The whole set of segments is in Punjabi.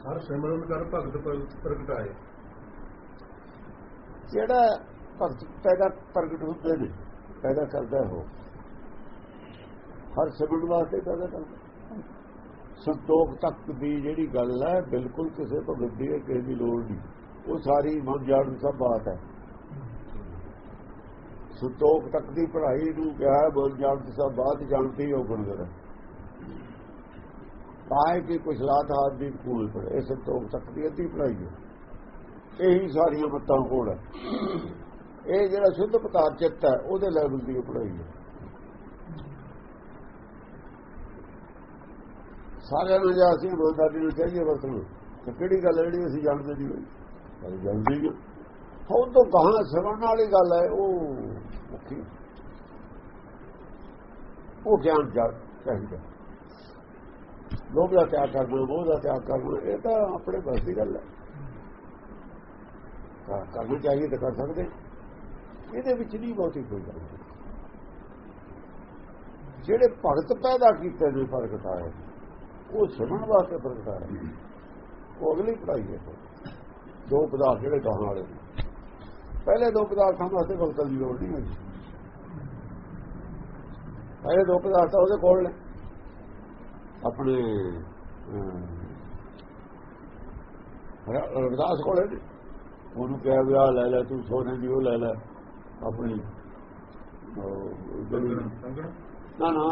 ਹਰ ਸਿਮਰਨ ਕਰ ਭਗਤ ਪ੍ਰਗਟਾਏ। ਜਿਹੜਾ ਭਗਤ ਪੈਦਾ ਪ੍ਰਗਟ ਹੁੰਦੇ ਨੇ ਪੈਦਾ ਕਰਦਾ ਹੋ ਹਰ ਸਿਮਰਨ ਵਾਸਤੇ ਪੈਦਾ ਕਰਦਾ ਸੰਤੋਖ ਤੱਕ ਦੀ ਜਿਹੜੀ ਗੱਲ ਹੈ ਬਿਲਕੁਲ ਕਿਸੇ ਭਗਤ ਦੀ ਹੈ, ਕਿਸੇ ਦੀ ਲੋੜ ਨਹੀਂ। ਉਹ ਸਾਰੀ ਮਨ ਜਾਣ ਸਭ ਬਾਤ ਹੈ। ਸੰਤੋਖ ਤੱਕ ਦੀ ਪੜ੍ਹਾਈ ਨੂੰ ਕਿਹਾ ਹੈ, ਮਨ ਜਾਣ ਦੀ ਸਭ ਬਾਤ ਜਾਣਤੀ ਹੋ। ਗੁਣਗਰ ਪਾਏ ਕਿ ਕੁਛ ਲਾਤ ਹਾਥ ਦੀ ਕੂਲ ਪੜੇ ਇਹ ਸੰਤੋਖ ਤੱਕ ਦੀ ਅੱਧੀ ਪੜ੍ਹਾਈ ਹੈ। ਇਹੀ ਸਾਰੀਆਂ ਮੱਤਾਂ ਕੋਲ ਹੈ। ਇਹ ਜਿਹੜਾ ਸ਼ੁੱਧ ਪਤਾਰ ਚਿੱਤ ਹੈ, ਉਹਦੇ ਲੈਵਲ ਦੀ ਪੜ੍ਹਾਈ ਹੈ। ਸਾਰਿਆਂ ਨੂੰ ਜਾਂ ਅਸੀਂ ਬੋਲਦਾਰੀ ਨੂੰ ਚਾਹੀਏ ਵਰਤਣ ਤੇ ਕਿਹੜੀ ਗੱਲ ਹੈ ਜਿਹੜੀ ਅਸੀਂ ਜਾਣਦੇ ਨਹੀਂ ਹੋਈ ਗੱਲ ਜਾਣਦੇ ਹੀ ਹਾਂ ਤੋਂ ਗਾਹਾਂ ਸਮਝਣ ਵਾਲੀ ਗੱਲ ਹੈ, ਉਹ ਮੁੱਖੀ ਉਹ ਗਿਆਨ ਜਾ ਚਾਹੀਦਾ। ਲੋਭ ਦਾ ਤਿਆਗ ਕਰ ਕਰਨਾ ਮੋਹ ਦਾ ਤਿਆਗ ਕਰ ਕਰਨਾ ਇਹ ਤਾਂ ਆਪਣੇ ਬਸ ਦੀ ਗੱਲ ਹੈ। ਤਾਂ ਕਰਨਾ ਚਾਹੀਏ ਤਾਂ ਕਰ ਸਕਦੇ। ਇਹਦੇ ਵਿੱਚ ਨਹੀਂ ਬਹੁਤੀ ਕੋਈ ਗੱਲ ਜਿਹੜੇ ਭਗਤ ਪੈਦਾ ਕੀਤੇ ਨੇ ਪ੍ਰਗਟਾਏ ਉਹ ਸੁਣਨ ਵਾਸਤੇ ਪ੍ਰਗਟਾਏ ਉਹ ਅਗਲੀ ਪੜਾਈ ਹੈ। ਦੋ ਪਦਾਰਥ ਜਿਹੜੇ ਕਹਾਂ ਵਾਲੇ ਨੇ। ਪਹਿਲੇ ਦੋ ਪਦਾਰਥਾਂ ਵਾਸਤੇ ਭਗਤਾਂ ਦੀ ਲੋੜ ਨਹੀਂ ਹੈ ਪਹਿਲੇ ਦੋ ਪਦਾਰਥ ਤਾਂ ਉਹਦੇ ਕੋਲ ਨੇ। ਆਪਣੇ ਰਵਿਦਾਸ ਕੋਲੇ ਉਹਨੂੰ ਕਿਹਾ ਆਹ ਲੈ ਲੈ ਤੂੰ ਸੋਨੇ ਦੀ ਉਹ ਲੈ ਲੈ ਆਪਣੀ ਨਾ ਨਾ।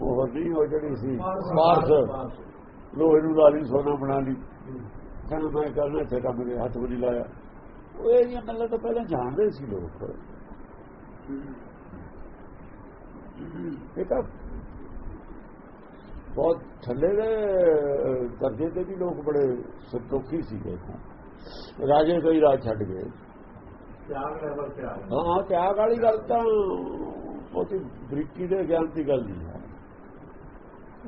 ਉਹ ਨਹੀਂ ਉਹ ਜਿਹੜੀ ਸੀ ਸਵਾਰਥ ਲੋਹੇ ਨੂੰ ਲਾ ਲਈ ਸੋਨਾ ਬਣਾ ਲਈ। ਕਹਿੰਦਾ ਮੈਂ ਕਰਨਾ ਕੰਮ ਮੇਰੇ ਹੱਥ ਵੀ ਨਹੀਂ ਲਾਇਆ। ਉਹ ਇਹ ਜਿਹੀਆਂ ਗੱਲਾਂ ਤਾਂ ਪਹਿਲਾਂ ਜਾਣਦੇ ਸੀ ਲੋਕ। ਇਹ ਤਾਂ ਬਹੁਤ ਥੱਲੇ ਦੇ ਦਰਜੇ ਦੇ ਵੀ ਲੋਕ ਬੜੇ ਸੰਤੋਖੀ ਸੀਗੇ ਰਾਜੇ ਤੋਂ ਹੀ ਰਾਜ ਛੱਡ ਗਏ। ਤਿਆਗ ਲੈਵਲ ਤੇ ਆ ਹਾਂ। ਤਿਆਗ ਵਾਲੀ ਗੱਲ ਤਾਂ ਬਹੁਤੀ ਬਰੀਕੀ ਦੇ ਗਿਆਨ ਦੀ ਗੱਲ ਨਹੀਂ ਹੈ।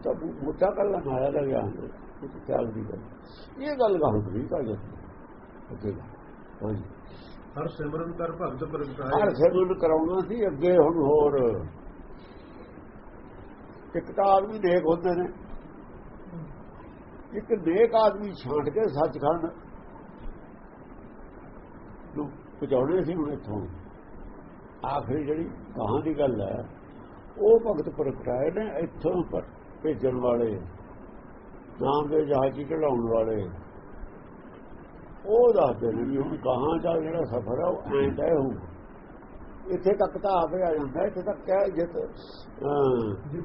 ਤਾਂ ਮੋਟਾ ਗੱਲ ਹੈ, ਮਾਇਆ ਦਾ ਗਿਆਨ ਹੈ। ਇਹ ਤਾਂ ਤਿਆਗ ਦੀ ਗੱਲ। ਇਹ ਗੱਲ ਗਾਹ ਬਰੀਕ ਆ ਜਾਂਦੀ ਅੱਗੇ ਹਾਂਜੀ ਹਰ ਸਿਮਰਨ ਕਰ ਭਗਤ ਹਰ ਪ੍ਰਗਟਾਏ ਸਿਮਰਨ ਕਰਾਉਣਾ ਸੀ ਅੱਗੇ ਹੁਣ ਹੋਰ ਇੱਕ ਤਾਂ ਆਦਮੀ ਨੇਕ ਹੁੰਦੇ ਨੇ। ਇੱਕ ਨੇਕ ਆਦਮੀ ਛਾਂਟ ਕੇ ਸੱਚਖੰਡ ਨੂੰ ਪਹੁੰਚਾਉਣੇ ਸੀ ਹੁਣ ਇੱਥੋਂ। ਆਖਰੀ ਜਿਹੜੀ ਕਹਾਂ ਦੀ ਗੱਲ ਹੈ, ਉਹ ਭਗਤ ਪ੍ਰਗਟਾਏ ਨੇ ਇੱਥੋਂ ਪਰ ਭੇਜਣ ਵਾਲੇ, ਨਾਮ ਦੇ ਜਹਾਜ਼ੀ ਚੜਾਉਣ ਵਾਲੇ। ਉਹ ਦੱਸਦੇ ਨੇ ਵੀ ਹੁਣ ਕਹਾਂ ਦਾ ਜਿਹੜਾ ਸਫ਼ਰ ਹੈ ਉਹ ਐਂ ਤੈਅ ਹੋਊਗਾ। ਇੱਥੇ ਤੱਕ ਤਾਂ ਆਪੇ ਆ ਜਾਂਦਾ ਇੱਥੇ ਤੱਕ ਕਹਿ ਜਿੱਤ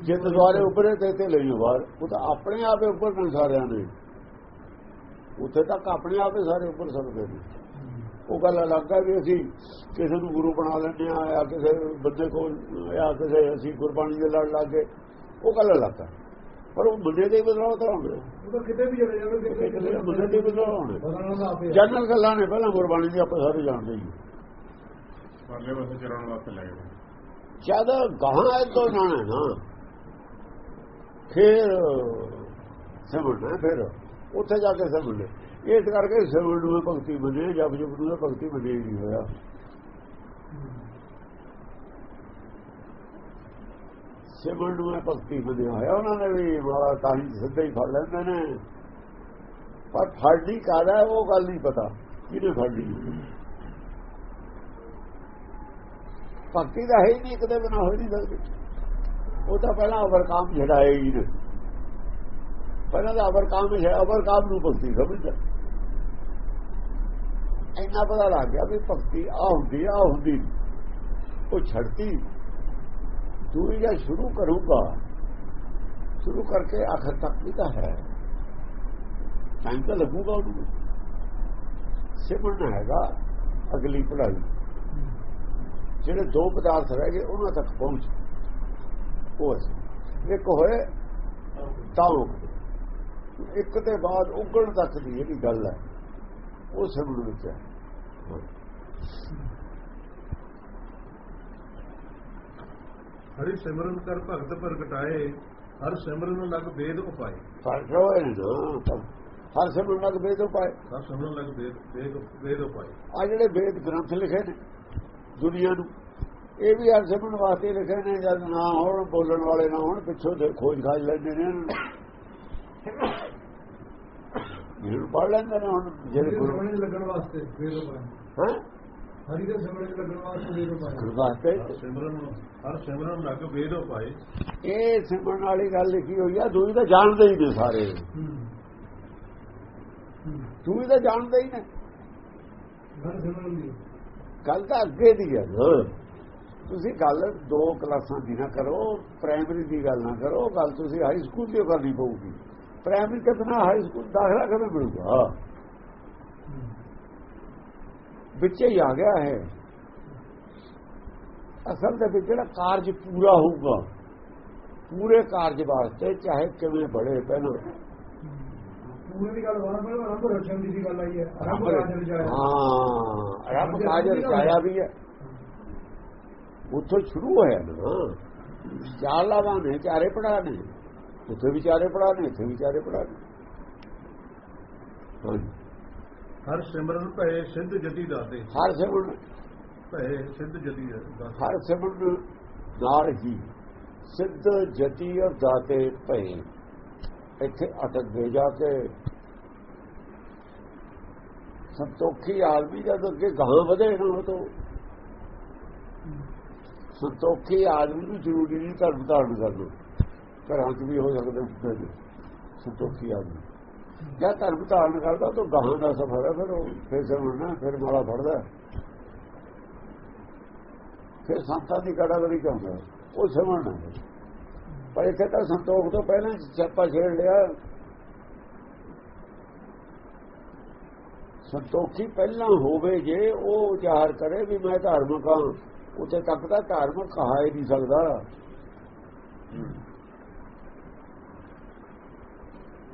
ਜਿੱਤ ਦੁਆਰੇ ਉੱਪਰੇ ਤੇ ਤੇ ਲਈ ਬਾਹਰ। ਉਹ ਤਾਂ ਆਪਣੇ ਆਪੇ ਉੱਪਰ ਨੇ ਸਾਰਿਆਂ ਨੇ ਉੱਥੇ ਤੱਕ ਆਪਣੇ ਆਪੇ ਸਾਰੇ ਉੱਪਰ ਸਕਦੇ ਨੇ। ਉਹ ਗੱਲ ਅਲੱਗ ਹੈ ਵੀ ਅਸੀਂ ਕਿਸੇ ਨੂੰ ਗੁਰੂ ਬਣਾ ਲੈਂਦੇ ਆ ਜਾਂ ਕਿਸੇ ਬੰਦੇ ਕੋਲ ਜਾਂ ਕਿਸੇ ਅਸੀਂ ਗੁਰਬਾਣੀ ਦੇ ਲੜ ਲੱਗੇ ਉਹ ਗੱਲ ਅਲੱਗ ਹੈ ਪਰ ਉਹ ਬੰਦੇ ਦੇ ਬਦਲਾਅ ਤਾਂ ਹੁੰਦੇ ਉਹ ਤਾਂ ਕਿਤੇ ਵੀ ਚਲੇ ਜਾਣਗੇ ਬੰਦੇ ਦੇ ਬਦਲਾਅ ਆਪੇ ਜਨਰਲ ਗੱਲਾਂ ਨੇ ਪਹਿਲਾਂ ਗੁਰਬਾਣੀ ਦੀ ਆਪਾਂ ਸਾਰੇ ਜਾਣਦੇ ਹੀ। ਪਰਲੇ ਪਾਸੇ ਚੜਾਉਣ ਵਾਸਤੇ ਲੈ ਗਏ। ਜਦ ਗਾਹਾਂ ਤੋਂ ਜਾਣਾ ਨਾ ਫਿਰ ਸਮਝਣਾ ਫਿਰ ਉੱਥੇ ਜਾ ਕੇ ਸਮਝਣਾ ਇਸ ਕਰਕੇ ਸਮਝ ਨੂੰ ਇਹ ਭਗਤੀ ਬਣੇ ਜਬ ਜਬ ਨੂੰ ਇਹ ਭਗਤੀ ਬਣੇ ਨਹੀਂ ਹੋਇਆ। ਸਿਮਰਨ ਨੂੰ ਇਹ ਭਗਤੀ ਬਣਿਆ ਹੋਇਆ। ਉਹਨਾਂ ਨੇ ਵੀ ਮਾਰਾ ਤਾਂ ਹੀ ਸਿੱਧਾ ਹੀ ਫੜ ਲੈਂਦੇ ਨੇ। ਪਰ ਫੜਦੀ ਕਾਦਾ ਉਹ ਗੱਲ ਨਹੀਂ ਪਤਾ। ਕਿਹਨੇ ਫੜਦੀ? ਭਗਤੀ ਦਾ ਹੈ ਹੀ ਨਹੀਂ, ਇੱਕ ਦੇ ਬਣਾ ਹੋ ਨਹੀਂ ਸਕਦੀ ਉਹ ਤਾਂ ਪਹਿਲਾਂ ਅਵਰਕਾਮ ਛਡਾਏ ਹੀ ਨੇ। ਪਹਿਲਾਂ ਤਾਂ ਅਵਰਕਾਮ ਹੈ ਅਵਰਕਾਮ ਨੂੰ ਭਗਤੀ ਸਮਝਦਾ। ਇੰਨਾ ਪਤਾ ਲੱਗ ਗਿਆ ਵੀ ਭਗਤੀ ਆ ਹੁੰਦੀ ਆ ਹੁੰਦੀ। ਉਹ ਛੱਡਤੀ। ਦੂਈ ਜਾਂ ਸ਼ੁਰੂ ਕਰੂਗਾ, ਸ਼ੁਰੂ ਕਰਕੇ ਆਖਰ ਤੱਕ ਵੀ ਤਾਂ ਹੈ। ਟਾਈਮ ਤਾਂ ਲੱਗੂਗਾ ਉਹਨੂੰ। ਸਿਮਰਨਾ ਹੈਗਾ ਅਗਲੀ ਪੜਾਈ ਜਿਹੜੇ ਦੋ ਪਦਾਰਥ ਰਹਿ ਗਏ ਉਹਨਾਂ ਤੱਕ ਪਹੁੰਚ ਉਹ ਅਸੀਂ। ਇੱਕ ਹੋਏ ਤਾਂ ਇੱਕ ਤੇ ਬਾਅਦ ਉਗਣ ਤੱਕ ਦੀ ਜਿਹੜੀ ਗੱਲ ਹੈ ਉਹ ਸਿਮਰਨ ਵਿੱਚ ਹੈ। ਹਰੀ ਸਿਮਰਨ ਕਰ ਭਗਤ ਪ੍ਰਗਟਾਏ ਹਰ ਸਿਮਰਨ ਲਗ ਵੇਦ ਉਪਾਏ। ਨੇ ਨਾ ਹਰ ਸਿਮਰਨ ਲੱਗ ਬੇਦੋ ਪਾਏ ਹਰ ਸਿਮਰਨ ਲਗ ਵੇਦ ਵੇਦ ਉਪਾਏ। ਆ ਜਿਹੜੇ ਵੇਦ ਗ੍ਰੰਥ ਲਿਖੇ ਨੇ ਦੁਨੀਆ ਨੂੰ। ਇਹ ਵੀ ਹਰ ਸਿਮਰਨ ਵਾਸਤੇ ਲਿਖੇ ਨੇ ਜਦ ਨਾ ਹੋਣ ਬੋਲਣ ਵਾਲੇ ਨਾ ਹੋਣ ਪਿੱਛੋਂ ਦੇ ਖੋਜ ਖਾਜ ਲੈਂਦੇ ਨੇ ਇਹਨਾਂ ਨੂੰ। ਜਿਹਨੂੰ ਪੜ ਲੈਂਦੇ ਨੇ ਹੁਣ ਜਿਹੜੇ ਗੁਰੂ ਸਮਝ ਲੱਗਣ ਵਾਸਤੇ ਫੇਰ ਹੈ? ਹਰੀ ਦੇ ਸਮਝ ਲੱਗਣ ਵਾਸਤੇ ਫੇਰ ਉਹ ਪਾਏ ਗੁਰੂ ਵਾਸਤੇ ਸਿਮਰਨ ਹਰ ਸਿਮਰਨ ਲੱਗ ਵੇਦ ਉਹ ਪਾਏ ਇਹ ਸਿਮਰਨ ਵਾਲੀ ਗੱਲ ਲਿਖੀ ਹੋਈ ਆ ਦੂਈ ਤਾਂ ਜਾਣਦੇ ਹੀ ਨੇ ਸਾਰੇ। ਦੂਈ ਤਾਂ ਜਾਣਦੇ ਹੀ ਨੇ। ਹਰ ਸਿਮਰਨ ਦੀ। ਗੱਲ ਤਾਂ ਅੱਗੇ ਦੀ ਹੈ। ਨਾ ਤੁਸੀਂ ਗੱਲ ਦੋ ਕਲਾਸਾਂ ਦੀ ਨਾ ਕਰੋ ਪ੍ਰਾਇਮਰੀ ਦੀ ਗੱਲ ਨਾ ਕਰੋ, ਗੱਲ ਤੁਸੀਂ ਹਾਈ ਸਕੂਲ ਦੀ ਕਰਨੀ ਪਊਗੀ। ਪ੍ਰਾਇਮਰੀ ਕਿਤਨਾ ਹਾਈ ਸਕੂਲ ਦਾਖਲਾ ਕਦੋਂ ਮਿਲੂਗਾ? ਵਿੱਚ ਹੀ ਆ ਗਿਆ ਹੈ ਅਸਲ ਦੇ ਵਿੱਚ ਜਿਹੜਾ ਕਾਰਜ ਪੂਰਾ ਹੋਊਗਾ, ਪੂਰੇ ਕਾਰਜ ਵਾਸਤੇ ਚਾਹੇ ਕਿਵੇਂ ਬੜੇ ਪਹਿਲਾਂ ਪੂਰੇ ਦੀ ਗੱਲ ਵਾਰ ਪਹਿਲਾਂ ਆਰੰਭ ਰਚਨ ਦੀ ਗੱਲ ਆਈ ਹੈ। ਆਰੰਭ ਰੱਬ ਰਾਜ ਰਚਾਇਆ ਹਾਂ ਰੱਬ ਕਾਜ ਰਚਾਇਆ ਵੀ ਹੈ। ਉੱਥੋਂ ਸ਼ੁਰੂ ਹੋਇਆ ਨਾ। ਚਾਰ ਲਾਵਾਂ ਨੇ ਚਾਰੇ ਪੜਾ ਨੇ। ਉੱਥੇ ਵਿਚਾਰੇ ਪੜਾ ਨੇ ਇੱਥੇ ਵਿਚਾਰੇ ਪੜਾ ਨੇ। ਹਰ ਸਿਮਰਨ ਭਏ ਸਿੱਧ ਜਤੀ ਦਾਤੇ। ਹਰ ਸਿਮਰਨ ਭਏ ਸਿੱਧ ਜਤੀ ਦਾਤੇ। ਹਰ ਸਿਮਰਨ ਨਾਲ ਹੀ ਸਿੱਧ ਜਤੀ ਔਰ ਦਾਤੇ ਭਏ। ਇੱਥੇ ਅਟਕ ਗਏ ਜਾ ਕੇ। ਸੰਤੋਖੀ ਆਦਮੀ ਜਦ ਅੱਗੇ ਗਾਂ ਵਧੇ ਨਾ ਉਹ ਤੋਂ। ਸੰਤੋਖੀ ਆਦਮੀ ਨੂੰ ਜ਼ਰੂਰੀ ਨਹੀਂ ਧਰਮ ਧਾਰਨ ਕਰਨਾ। ਘਰਾਂ 'ਚ ਵੀ ਹੋ ਸਕਦੇ ਸੰਤੋਖੀ ਆਦਮੀ ਜਾਂ ਧਰਮ ਧਾਰਨ ਕਰਦਾ ਤਾਂ ਗਾਂ ਦਾ ਸਫਰ ਹੈ, ਫਿਰ ਉਹ ਫਿਰ ਸਮਝਣਾ ਫਿਰ ਮਾਲਾ ਫੜਦਾ। ਫਿਰ ਸੰਤਾਂ ਦੀ ਕੜਾਗੜੀ ਚਾਹੁੰਦਾ ਉਹ ਸਮਝਣਾ ਪਰ ਇੱਥੇ ਤਾਂ ਸੰਤੋਖ ਤੋਂ ਪਹਿਲਾਂ ਚੱਪਾ ਛੇੜ ਲਿਆ। ਸੰਤੋਖੀ ਪਹਿਲਾਂ ਹੋਵੇ ਜੇ ਉਹ ਜ਼ਾਹਰ ਕਰੇ ਵੀ ਮੈਂ ਧਾਰਮਿਕ ਹਾਂ। ਉੱਥੇ ਤੱਕ ਤਾਂ ਧਾਰਮਿਕ ਕਹਾ ਹੀ ਨਹੀਂ ਸਕਦਾ।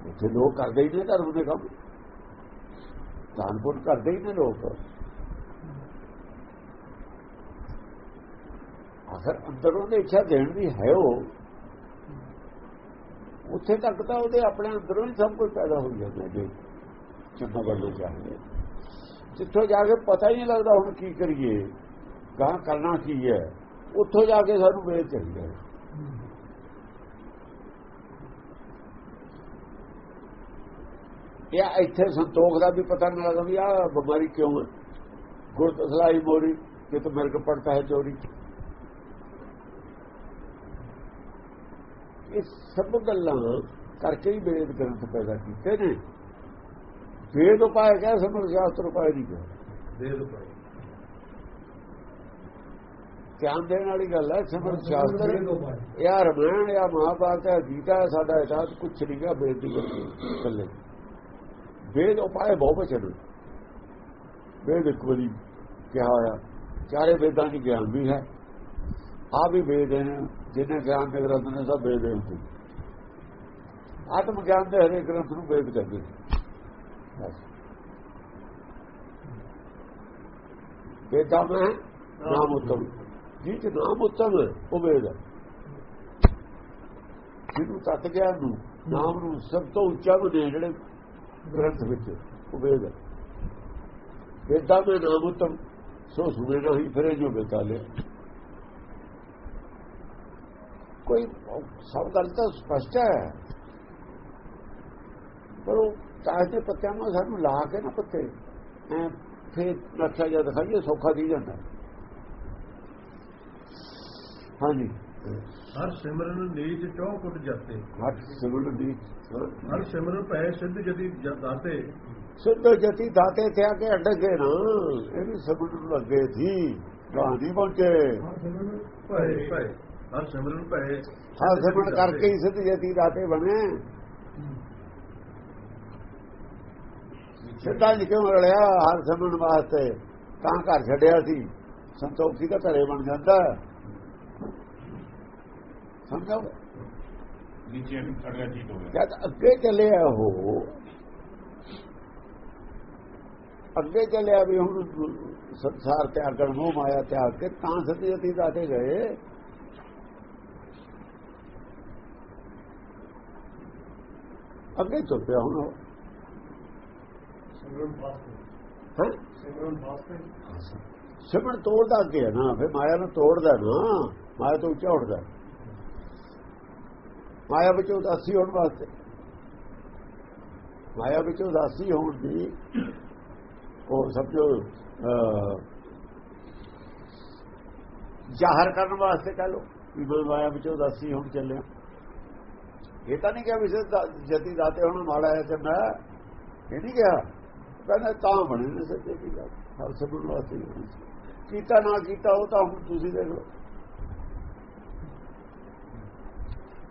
ਉੱਥੇ ਲੋਕ ਕਰਦੇ ਹੀ ਨੇ ਧਰਮ ਦੇ ਕੰਮ। ਦਾਨਪੁਰ ਕਰਦੇ ਹੀ ਨੇ ਲੋਕ। ਅਗਰ ਅੰਦਰੋਂ ਦੀ ਇੱਛਾ ਦੇਣ ਦੀ ਹੈ ਉਹ ਉੱਥੇ ਤੱਕ ਤਾਂ ਉਹਦੇ ਆਪਣੇ ਅੰਦਰੋਂ ਹੀ ਸਭ ਕੁਝ ਪੈਦਾ ਹੋ ਜਾਂਦਾ ਜੇ। ਚੰਗਾ ਬੰਦੇ ਚਾਹੀਏ ਜਿੱਥੋਂ ਜਾ ਕੇ ਪਤਾ ਹੀ ਨਹੀਂ ਲੱਗਦਾ ਹੁਣ ਕੀ ਕਰੀਏ ਕਹਾਂ ਕਰਨਾ ਕੀ ਹੈ। ਉੱਥੋਂ ਜਾ ਕੇ ਸਾਨੂੰ ਵੇਚ ਚਾਹੀਦਾ ਇਹ ਇੱਥੇ ਸੰਤੋਖ ਦਾ ਵੀ ਪਤਾ ਨਹੀਂ ਲੱਗਦਾ ਵੀ ਆ ਬਿਮਾਰੀ ਕਿਉਂ ਹੈ। ਗੁਰਤ ਸਲਾਈ ਮੋਰੀ ਕਿ ਤਾਂ ਮਿਰਗ ਪੜਤਾ ਹੈ ਚੋਰੀ। ਇਹ ਸਭ ਗੱਲਾਂ ਕਰਕੇ ਹੀ ਵੇਦ ਗ੍ਰੰਥ ਪੈਦਾ ਕੀਤੇ ਨੇ। ਵੇਦ ਉਪਾਏ ਕਹਿ ਸਮਝ ਸ਼ਾਸਤਰ ਉਪਾਏ ਨਹੀਂ ਕਹਿ ਵੇਦ ਪਾਏ ਧਿਆਨ ਦੇਣ ਵਾਲੀ ਗੱਲ ਹੈ ਸਮਝ ਸ਼ਾਸਤਰ ਯਾ ਰਮਾਇਣ ਜਾਂ ਮਹਾਭਾਰਤ ਹੈ ਗੀਤਾ ਹੈ ਸਾਡਾ ਇਤਿਹਾਸ ਕੁਛ ਨਹੀਂ ਗਾ ਵੇਦ ਦੀ ਗੱਲੇ ਵੇਦ ਉਪਾਏ ਬਹੁ ਬਚਨ ਵੇਦ ਇੱਕ ਵਾਰੀ ਕਿਹਾ ਹੋਇਆ ਚਾਰੇ ਵੇਦਾਂ ਦੀ ਗਿਆਨ ਵੀ ਹੈ ਆ ਵੀ ਵੇਦ ਹੈ ਜਿਹਨੇ ਗਿਆਨ ਦੇ ਗ੍ਰੰਥ ਨੇ ਸਭ ਵੇਦ ਹੁੰਦੇ ਆਤਮ ਗਿਆਨ ਦੇ ਹਰੇਕ ਗ੍ਰੰਥ ਨੂੰ ਵੇਦ ਕਹਿੰਦੇ ਬਸ। ਵੇਦਾਂ ਮੈਂ ਨਾਮ ਉਤਮ। ਜਿਹ ਨਾਮ ਉਤਮ ਉਹ ਵੇਦ ਹੈ। ਜਿਹਨੂੰ ਤੱਕ ਗਿਆਨ ਨੂੰ, ਨਾਮ ਨੂੰ ਸਭ ਤੋਂ ਉੱਚਾ ਬਣੇ ਜਿਹੜੇ ਗ੍ਰੰਥ ਵਿੱਚ, ਉਹ ਵੇਦ ਹੈ। ਵੇਦਾਂ ਮੈਂ ਨਾਮ ਉਤਮ, ਸੋ ਸੁਣੇ ਨਹੀਂ ਫਿਰੇ ਜੋ ਬੇਤਾਲੇ ਕੋਈ ਸਭ ਗੱਲ ਤਾਂ ਸਪਸ਼ਟ ਹੈ। ਪਰ ਉਹ ਕਾਹ ਦੇ ਪੱਤਿਆਂ ਨੂੰ ਸਾਨੂੰ ਲਾ ਕੇ ਨਾ ਪੱਤੇ। ਐ ਫੇਰ ਰੱਖਿਆ ਜਾ ਦਿਖਾਈਏ ਸੌਖਾ ਦੀ ਜਾਂਦਾ। ਹਾਂਜੀ। ਹਰ ਸਿਮਰਨ ਨੀਚ ਚੌਕਟ ਜਾਤੇ। ਹੱਥ ਸਿਮਰਨ ਦੀ ਹਰ ਸਿਮਰਨ ਭਏ ਸਿੱਧ ਜਤੀ ਦਾਤੇ। ਸਿੱਧ ਜਤੀ ਦਾਤੇ ਤੇ ਆ ਕੇ ਅੱਡ ਗਏ ਨਾ ਇਹ ਵੀ ਸਿਮਰਨ ਲੱਗੇ ਸੀ ਗਾਂਧੀ ਪਹੁੰਚੇ। ਭਏ ਭਏ। ਹਰ ਸਿਮਰਨ ਭਏ ਹਾਂ ਸਿਮਰਨ ਕਰਕੇ ਹੀ ਸਿੱਧ ਜਤੀ ਦਾਤੇ ਬਣੇ। ਸਿੱਧਾ ਜੀ ਕਿਉਂ ਰਲਿਆ ਹਰ ਸਿਮਰਨ ਵਾਸਤੇ? ਤਾਂ ਘਰ ਛੱਡਿਆ ਸੀ। ਸੰਤੋਖੀ ਦਾ ਘਰੇ ਬਣ ਜਾਂਦਾ। ਸਮਝੋ? ਨੀਚੇ ਅੜਿਆ ਠੀਕ ਹੋ ਗਿਆ। ਜਦ ਅੱਗੇ ਚੱਲਿਆ ਉਹ ਅੱਗੇ ਚੱਲਿਆ ਵੀ ਹੁਣ ਸੰਸਾਰ ਤੇ ਅਗਣ ਮੋਹ ਮਾਇਆ ਤਿਆਗ ਕੇ ਤਾਂ ਸਤਿਜਤੀ ਦਾਤੇ ਗਏ। ਅੱਗੇ ਚੱਲ ਪਿਆ ਹੁਣ ਉਹ। ਸਿਮਰਨ ਵਾਸਤੇ ਹੈਂ? ਸਿਮਰਨ ਵਾਸਤੇ ਸਿਮਰਨ ਤੋੜਦਾ ਅੱਗੇ ਹੈ ਨਾ ਫਿਰ ਮਾਇਆ ਨੂੰ ਤੋੜਦਾ ਨਾ ਮਾਇਆ ਤੋਂ ਉੱਚਾ ਉੱਠਦਾ। ਮਾਇਆ ਵਿੱਚੋਂ ਉਦਾਸੀ ਹੋਣ ਵਾਸਤੇ। ਮਾਇਆ ਵਿੱਚ ਉਦਾਸੀ ਹੋਣ ਦੀ ਉਹ ਸਮਝੋ ਜ਼ਾਹਰ ਕਰਨ ਵਾਸਤੇ ਕਹ ਲੋ ਵੀ ਮਾਇਆ ਵਿੱਚ ਉਦਾਸੀ ਹੋਣ ਚੱਲਿਆ। ਇਹ ਤਾਂ ਨਹੀਂ ਕਿਹਾ ਵੀ ਜਤੀ ਦਾਤੇ ਹੁਣ ਮਾੜਾ ਹੈ ਚੰਗਾ ਹੈ। ਇਹ ਨਹੀਂ ਕਿਹਾ ਕਹਿੰਦਾ ਤਾਂ ਬਣੇ ਨੇ ਸੱਚੇ ਦੀ ਗੱਲ ਹਰ ਸਭ ਨੂੰ ਵਾਸਤੇ। ਕੀਤਾ ਨਾ ਕੀਤਾ ਉਹ ਤਾਂ ਹੁਣ ਤੁਸੀਂ ਦੇਖ ਲਓ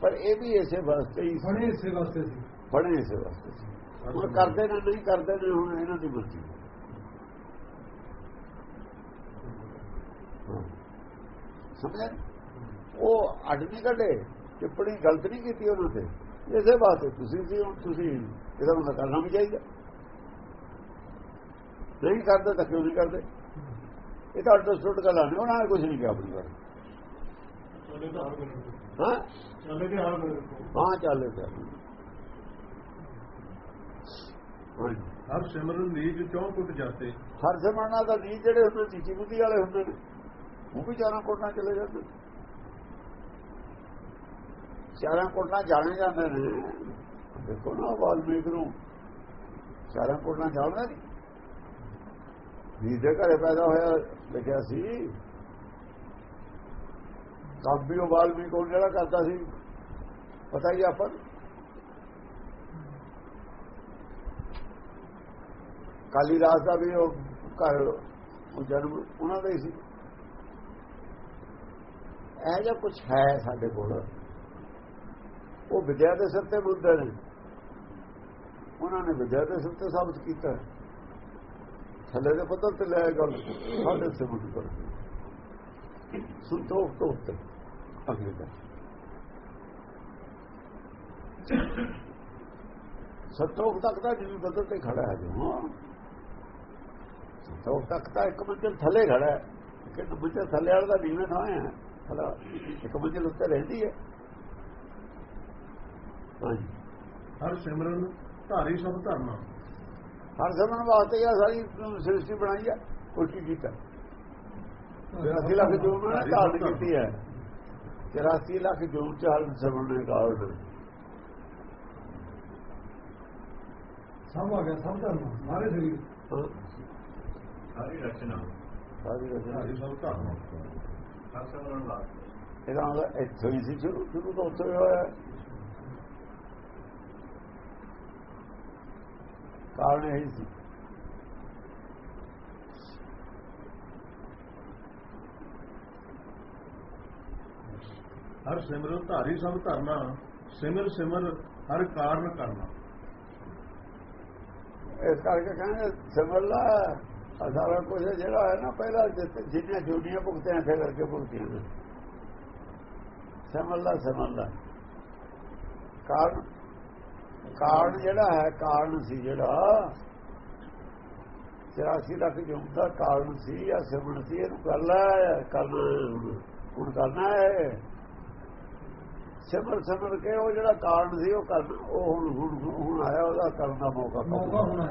ਪਰ ਇਹ ਵੀ ਇਸੇ ਵਾਸਤੇ ਹੀ। ਬਣੇ ਇਸੇ ਵਾਸਤੇ ਸੀ ਬਣੇ ਇਸੇ ਵਾਸਤੇ ਸੀ ਹੁਣ ਕਰਦੇ ਨੇ ਨਹੀਂ ਕਰਦੇ ਨੇ ਹੁਣ ਇਹਨਾਂ ਦੀ ਮਰਜ਼ੀ। ਸਮਝਿਆ ਉਹ ਅੱਡ ਨਹੀਂ ਕੱਢੇ ਟਿੱਪਣੀ ਗਲਤ ਨਹੀਂ ਕੀਤੀ ਉਹਨਾਂ ਤੇ। ਇਸੇ ਵਾਸਤੇ ਤੁਸੀਂ ਸੀ ਹੁਣ ਤੁਸੀਂ ਇਹਦਾ ਮਤਲਬ ਕਰਨਾ ਵੀ ਚਾਹੀਦਾ। ਨਹੀਂ ਕਰਦੇ ਤਾਂ ਕਿਉਂ ਨਹੀਂ ਕਰਦੇ? ਇਹ ਤਾਂ ਅੰਡਰਸਟੂਡ ਗੱਲਾਂ ਨੇ ਉਹਨਾਂ ਨੇ ਕੁਝ ਨਹੀਂ ਕਿਹਾ ਆਪਣੀ ਗੱਲ ਹਾਂ? ਚਲੇ ਤੇ ਹਰ ਵੇਲੇ ਹਾਂ ਚੱਲੇ ਤੇ ਹਰ ਸਿਮਰਨ ਚੌਂ ਹਰ ਦਾ ਨਹੀਂ ਜਿਹੜੇ ਹੁੰਦੇ ਨੀਚੀ ਬੁੱਧੀ ਵਾਲੇ ਹੁੰਦੇ ਨੇ ਉਹ ਵੀ ਚਾਰਾਂ ਕੋਟਾਂ ਚਲੇ ਜਾਂਦੇ। ਚਾਰਾਂ ਕੋਟਾਂ ਜਾਣੇ ਜਾਂਦੇ ਨੇ ਦੇਖੋ ਨਾ ਵਾਲਮੀਕ ਨੂੰ। ਚਾਰਾਂ ਕੋਟਾਂ ਜਾਣਦਾ ਨਹੀਂ। ਜੀ ਦੇ ਘਰੇ ਪੈਦਾ ਹੋਇਆ ਲਿਖਿਆ ਸੀ। ਕੰਮ ਵੀ ਉਹ ਵਾਲਮੀਕ ਉਹ ਜਿਹੜਾ ਕਰਦਾ ਸੀ। ਪਤਾ ਹੀ ਆਪਾਂ ਨੂੰ। ਕਾਲੀ ਦਾਸ ਦਾ ਵੀ ਉਹ ਘਰ, ਉਹ ਜਨਮ ਉਹਨਾਂ ਦਾ ਹੀ ਸੀ। ਇਹ ਜਿਹਾ ਕੁਝ ਹੈ ਸਾਡੇ ਕੋਲ। ਉਹ ਵਿਦਿਆ ਦੇ ਸਿਰ ਤੇ ਬੁੱਧੇ ਨੇ। ਉਹਨਾਂ ਨੇ ਵਿਦਿਆ ਦੇ ਸਿਰ ਤੇ ਸਾਬਤ ਕੀਤਾ। ਥੱਲੇ ਦੇ ਪੱਧਰ ਤੇ ਲੈ ਗੱਲ। ਸਾਡੇ ਸੇ ਕਰ ਸੰਤੋਖ ਤੋਂ ਉੱਤੇ ਅਗਲੇ ਦਾ। ਸੰਤੋਖ ਤੱਕ ਦਾ ਜਿਵੇਂ ਪੱਧਰ ਤੇ ਖੜਾ ਹੈ ਜੋ ਸੰਤੋਖ ਤੱਕ ਤਾਂ ਇੱਕ ਮੰਜ਼ਿਲ ਥੱਲੇ ਖੜਾ ਹੈ। ਕਿ ਮੰਜ਼ਿਲ ਥੱਲੇ ਵਾਲਾ ਦਾ ਨੀਵੇਂ ਥਾਂ ਹੈ ਹਲਾ ਇੱਕ ਮੰਜ਼ਿਲ ਉੱਤੇ ਰਹਿੰਦੀ ਹੈ। ਹਰ ਸਿਮਰਨ ਧਾਰੀ ਸਭ ਧਰਨਾ ਹਰ ਸਮਨ ਵਾਸਤੇ ਇਹ ਸਾਰੀ ਸ੍ਰਿਸ਼ਟੀ ਬਣਾਈ ਹੈ ਕੋਈ ਕੀ ਕੀਤਾ 84 ਲੱਖ ਜੂਨ ਨੇ ਧਾਰਨ ਕੀਤੀ ਹੈ। 84 ਲੱਖ ਜੂਨ ਚ ਹਰ ਸਮਨ ਨੇ ਕਾਰਨ ਸਭ ਆ ਗਿਆ ਸਭ ਧਰਮ ਸਾਰੇ ਸਰੀਰ ਸਾਰੀ ਰਚਨਾ। ਸਾਰੀ ਰਚਨਾ। ਸਭ ਧਰਨਾ ਹਰ ਸਮਰਨ ਵਾਸਤੇ। ਇਹਦਾ ਇੱਥੋਂ ਹੀ ਸੀ ਸ਼ੁਰੂ ਤੋਂ ਉੱਥੇ ਹੀ ਹੋਇਆ। ਕਾਰਨ ਇਹ ਸੀ। ਹਰ ਸਿਮਰਨ ਧਾਰੀ ਸਭ ਧਰਨਾ, ਸਿਮਰ ਸਿਮਰ ਹਰ ਕਾਰਨ ਕਰਨਾ। ਇਸ ਕਰਕੇ ਕਹਿੰਦੇ ਸਿਮਰਲਾ ਆਹ ਸਾਰਾ ਕੁਝ ਜਿਹੜਾ ਹੈ ਨਾ, ਪਹਿਲਾਂ ਜਿੰਨੀਆਂ ਜੁੜੀਆਂ ਭੁਗਤਿਆਂ, ਫਿਰ ਕਰਕੇ ਭੁਗਤੀਆਂ। ਨੇ ਸਿਮਰਲਾ ਸਿਮਰਲਾ ਕਾਰਨ ਕਾਰਨ ਜਿਹੜਾ ਹੈ ਕਾਰਨ ਸੀ ਜਿਹੜਾ 84 ਲੱਖ ਜੁਗ ਦਾ ਕਾਰਨ ਸੀ ਆ ਸਿਮਰਨ ਸੀ, ਇਹਨੂੰ ਕਰ ਲੈ ਕਰਨਾ ਹੁਣ- ਹੁਣ ਕਰਨਾ ਹੈ। ਸਿਮਰ ਸਿਮਰ ਕੇ ਉਹ ਜਿਹੜਾ ਕਾਰਨ ਸੀ ਉਹ ਕਰਨ ਉਹ ਹੁਣ ਹੁਣ ਆਇਆ ਉਹਦਾ ਕਰਨ ਦਾ ਮੌਕਾ ਹੋਣਾ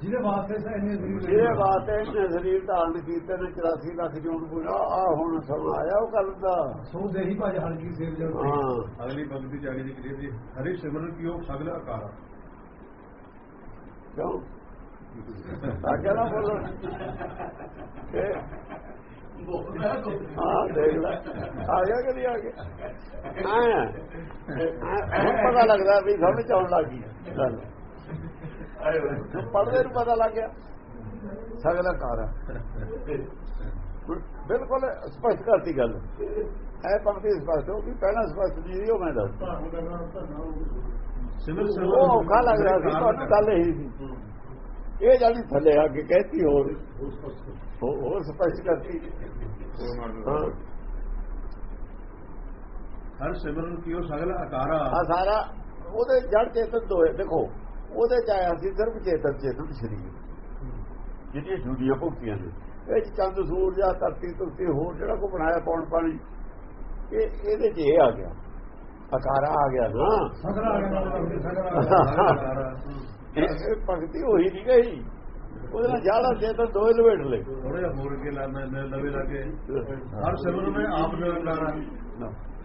ਜਿਹਦੇ ਵਾਸਤੇ ਸੈਨੇ ਜਿਹਦੇ ਵਾਸਤੇ ਇਹਨੇ ਸਰੀਰ ਧਾਰਨ ਕੀਤੇ ਨੇ 84 ਲੱਖ ਜੂਨ ਪੂਰਾ ਆ ਹੁਣ ਸਮਾਂ ਆਇਆ ਉਹ ਕਰਨ ਦਾ। ਸੋ ਦੇਹੀ ਭਜ ਹਲਕੀ ਸੇਵ ਜਲ ਹਾਂ। ਅਗਲੀ ਪੰਕਤੀ ਜਾਗੀ ਦੀ ਕਰੀ ਸੀ ਹਰੀ ਸਿਮਰਨ ਕੀ ਉਹ ਸਗਲ ਆਕਾਰਾ ਕਿਉਂ? ਆ ਨਾ ਬੋਲੋ। ਹਾਂ ਦੇਖ ਲੈ। ਆ ਗਿਆ ਕਿ ਨਹੀਂ ਆ ਗਿਆ? ਆਇਆ। ਹੁਣ ਪਤਾ ਲੱਗਦਾ ਵੀ ਸਮਝ ਚ ਆਉਣ ਲੱਗੀ ਗੱਲ। ਪੜਦੇ ਨੂੰ ਪਤਾ ਲੱਗ ਗਿਆ। ਸਗਲਾ ਕਾਰ ਬਿਲਕੁਲ ਸਪਸ਼ਟ ਕਰਤੀ ਗੱਲ। ਇਹ ਪੰਕਤੀ ਸਪਸ਼ਟ ਹੋ ਗਈ ਪਹਿਲਾਂ ਸਪਸ਼ਟ ਨਹੀਂ ਸੀ ਉਹ ਮੈਂ ਦੱਸ ਸਿਮਰ ਸਿਮਰਨ ਉਹ ਔਖਾ ਲੱਗ ਰਿਹਾ ਸੀ ਤੁਹਾਨੂੰ ਗੱਲ ਇਹੀ ਸੀ। ਇਹ ਜਾਨੀ ਥੱਲੇ ਆ ਕੇ ਕਹਿਤੀ ਹੋਰ। ਉਹ ਹੋਰ ਸਪਸ਼ਟ ਕਰਤੀ। ਹਰ ਸਿਮਰਨ ਕੀ ਉਹ ਸਗਲ ਆਕਾਰਾ ਆ ਸਾਰਾ ਉਹਦੇ ਜੜ ਚੇਤਨ ਦੋਏ ਦੇਖੋ ਉਹਦੇ ਚ ਆਇਆ ਸੀ ਸਿਰਫ ਚੇਤਨ ਚੇਤਨ ਸਰੀਰ। ਜਿਹੜੀਆਂ ਜੁੜੀਆਂ ਭੁਗਤੀਆਂ ਨੇ? ਇਹ ਚੰਦ ਸੂਰਜ ਆ ਧਰਤੀ ਤੁਲਸੀ ਹੋਰ ਜਿਹੜਾ ਕੋ ਬਣਾਇਆ ਪੌਣ ਪਾਣੀ ਇਹ ਇਹਦੇ ਚ ਇਹ ਆ ਗਿਆ। ਅਕਾਰਾ ਆ ਗਿਆ ਨਾ। ਸਗਰਾ ਆ ਗਿਆ। ਇਹ ਭਗਤੀ ਉਹੀ ਨਹੀਂ ਗਈ। ਉਹਦੇ ਨਾਲ ਜਾੜਾ ਚੇਤਨ ਦੋਏ ਲਵੇਟ ਲੈ ਥੋੜਾ ਜਿਹਾ ਹੋਰ ਕੇ ਲਾਣਾ ਨਵੇਂ ਲਾਗੇ ਹਰ ਸਿਮਰਨ ਮੈਂ ਆਪ ਨਿਰੰਕਾਰਾ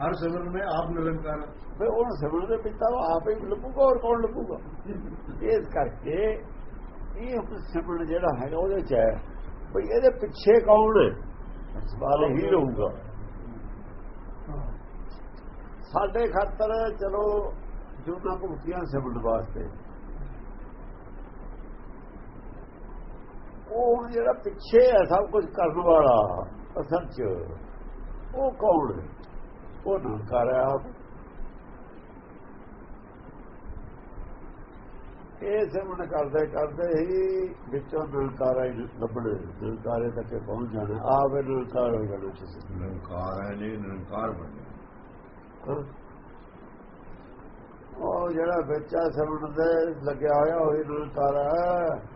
ਹਰ ਸਿਮਰਨ ਮੈਂ ਆਪ ਨਿਰੰਕਾਰ ਫਿਰ ਉਹ ਸਿਮਰਨ ਦੇ ਪਿਤਾ ਉਹ ਆਪ ਹੀ ਲੱਭੂਗਾ ਹੋਰ ਕੌਣ ਲੱਭੂਗਾ ਇਸ ਕਰਕੇ ਇਹ ਹੁਣ ਸਿਮਰਨ ਜਿਹੜਾ ਹੈਗਾ ਉਹਦੇ ਚ ਹੈ ਭਈ ਇਹਦੇ ਪਿੱਛੇ ਕੌਣ ਹੈ? ਸਵਾਲ ਹੀ ਰਹੂਗਾ। ਸਾਡੇ ਖਾਤਰ ਚਲੋ ਜੁਨਾ ਭੁਗਤੀਆਂ ਸਿਮਰਨ ਵਾਸਤੇ। ਉਹ ਹੁਣ ਜਿਹੜਾ ਪਿੱਛੇ ਹੈ ਸਭ ਕੁਝ ਕਰਨ ਵਾਲਾ ਅਸਲ ਚ ਉਹ ਕੌਣ ਹੈ? ਉਹ ਨਿਰੰਕਾਰ ਹੈ ਆਪ ਇਹ ਸਿਮਰਨ ਕਰਦੇ ਕਰਦੇ ਹੀ ਵਿੱਚੋਂ ਨਿਰੰਕਾਰਾ ਹੀ ਲੱਭਣੇ। ਨਿਰੰਕਾਰੇ ਤੱਕ ਪਹੁੰਚ ਜਾਣਾ। ਆਪ ਇਹ ਨਿਰੰਕਾਰ ਹੋ ਜਾਣਾ। ਤੁਸੀਂ ਨਿਰੰਕਾਰ ਹੈ ਜੀ ਨਿਰੰਕਾਰ ਬਣਿਆ ਉਹ ਜਿਹੜਾ ਬੱਚਾ ਸਿਮਰਨ ਦੇ ਲੱਗਿਆ ਹੋਇਆ ਉਹ ਹੀ ਨਿਰੰਕਾਰ ਹੈ।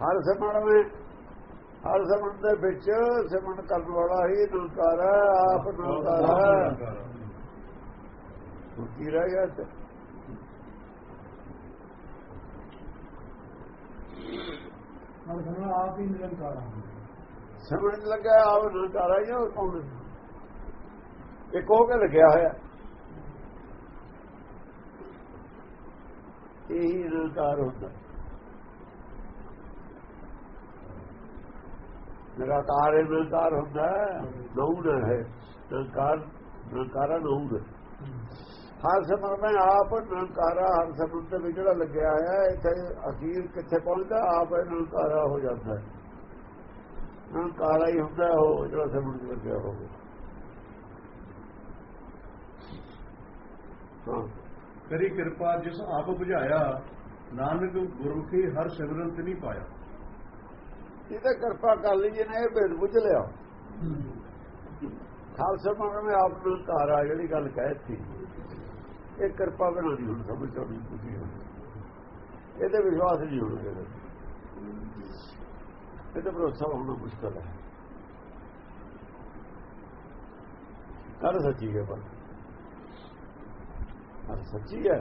ਹਰ ਸਿਮਰਨ ਵਿੱਚ ਹਰ ਸਿਮਰਨ ਦੇ ਵਿੱਚ ਸਿਮਰਨ ਕਰਨ ਵਾਲਾ ਹੀ ਨਿਰੰਕਾਰ ਹੈ ਆਪ ਨਿਰੰਕਾਰ ਹੈ। ਕੀ ਰਹਿ ਗਿਆ ਤੇ ਆਪ ਹੀ ਨਿਰੰਕਾਰ 'ਚ ਲੱਗਿਆ ਆਪ ਨਿਰੰਕਾਰ ਹੈ ਉਹ ਕੌਣ ਇੱਕ ਹੋ ਕੇ ਲੱਗਿਆ ਹੋਇਆ। ਇਹੀ ਨਿਰੰਕਾਰ ਹੁੰਦਾ। ਨਿਰਾਕਾਰ ਇਹ ਨਿਰੰਕਾਰ ਹੁੰਦਾ ਨੌਨ ਹੈ, ਨਿਰੰਕਾਰ ਨਿਰੰਕਾਰਾ ਨੌਨ ਹਰ ਸਮਰ ਮੈਂ ਆਪ ਨਿਰੰਕਾਰਾ, ਹਰ ਸਮਰ ਤੇ ਵਿੱਚ ਜਿਹੜਾ ਲੱਗਿਆ ਹੋਇਆ ਇੱਥੇ ਅਖੀਰ ਕਿੱਥੇ ਪਹੁੰਚਦਾ, ਆਪ ਇਹ ਨਿਰੰਕਾਰਾ ਹੋ ਜਾਂਦਾ ਹੈ। ਹੀ ਹੁੰਦਾ ਉਹ ਜਿਹੜਾ ਸਮਰ ਚ ਲੱਗਿਆ ਹੋਵੇ। ਕਰੀ ਕਿਰਪਾ ਜਿਸ ਆਪ ਬੁਝਾਇਆ, ਨਾਨਕ ਗੁਰਮੁਖੀ ਹਰ ਸਿਮਰਨ ਤੇ ਨਹੀਂ ਪਾਇਆ। ਇਹ ਤਾਂ ਕਿਰਪਾ ਕਰ ਲਈ ਨੇ ਇਹ ਭੇਦ ਬੁੱਝ ਲਿਆ। ਖਾਲਸਾ ਮੰਗ ਮੈਂ ਆਪ ਨੂੰ ਧਾਰਾ ਜਿਹੜੀ ਗੱਲ ਕਹਿਤੀ ਇਹ ਕਿਰਪਾ ਬਣਾਉਣੀ ਦੀ ਹੁਣ ਸਮਝ ਆਉਣੀ ਤੁਸੀਂ ਇਹਦੇ ਵਿਸ਼ਵਾਸ ਨਹੀਂ ਹੋਣਗੇ ਇਹ ਤੇ ਭਰੋਸਾ ਹੋਣਾ ਮੁਸ਼ਕਲ ਹੈ। ਕਰ ਸੱਚੀ ਹੈ ਪਰ। ਸੱਚੀ ਹੈ।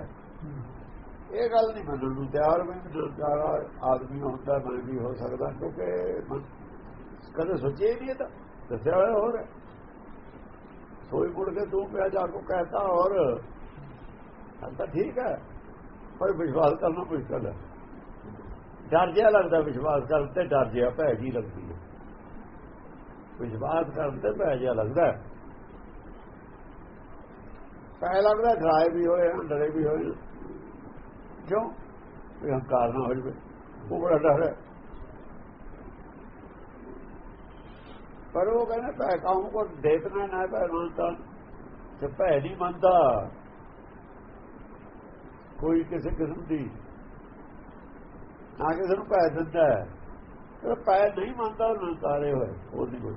ਇਹ ਗੱਲ ਨਹੀਂ ਮੰਨਣ ਨੂੰ ਤਿਆਰ। ਮੈਂ ਜ਼ਿਆਦਾ ਆਦਮੀ ਹੁੰਦਾ, ਮੈਂ ਵੀ ਹੋ ਸਕਦਾ, ਕਿਉਂਕਿ ਕਦੇ ਸੋਚਿਆ ਹੀ ਨਹੀਂ ਤਾਂ। ਦੱਸਿਆ ਹੋਇਆ ਹੋਰ। ਹੈ। ਸੋਈ ਮੁੜ ਕੇ ਤੂੰ ਪਿਆ ਜਾ ਕੋ ਕਹਤਾ ਔਰ ਤਾਂ ਠੀਕ ਹੈ, ਪਰ ਵਿਸ਼ਵਾਸ ਕਰਨਾ ਮੁਸ਼ਕਲ ਹੈ। ਡਰ ਜਿਹਾ ਲੱਗਦਾ, ਵਿਸ਼ਵਾਸ ਕਰਨ ਤੇ ਡਰ ਜਿਹਾ ਭੈ ਜੀ ਲੱਗਦੀ ਹੈ। ਵਿਸ਼ਵਾਸ ਕਰਨ ਤੇ ਭੈ ਜਿਹਾ ਲੱਗਦਾ ਹੈ। ਭੈ ਲੱਗਦਾ, ਡਰਾਏ ਵੀ ਹੋਏ ਡਰੇ ਵੀ ਹੋਏ। ਕਿਉਂ? ਵੀ ਹੰਕਾਰ ਨਾ ਹੋ ਜਵੇ। ਉਹ ਬੜਾ ਡਰ ਹੈ। ਪਰ ਉਹ ਕਹਿੰਦਾ ਭੈ ਕਾਹੂ ਕੋ ਦੇਖਣਾ ਨਾ ਭੈ ਮੰਨਤਾ। ਤੇ ਭੈ ਨਹੀਂ ਮੰਨਦਾ। ਕੋਈ ਕਿਸੇ ਕਿਸਮ ਦੀ। ਨਾ ਕਿਸੇ ਨੂੰ ਭੈ ਦਿੰਦਾ ਤੇ ਭੈ ਨਹੀਂ ਮੰਨਦਾ ਉਹ ਨਕਾਰੇ ਹੋਏ। ਉਹ ਨਹੀਂ ਕੋਈ।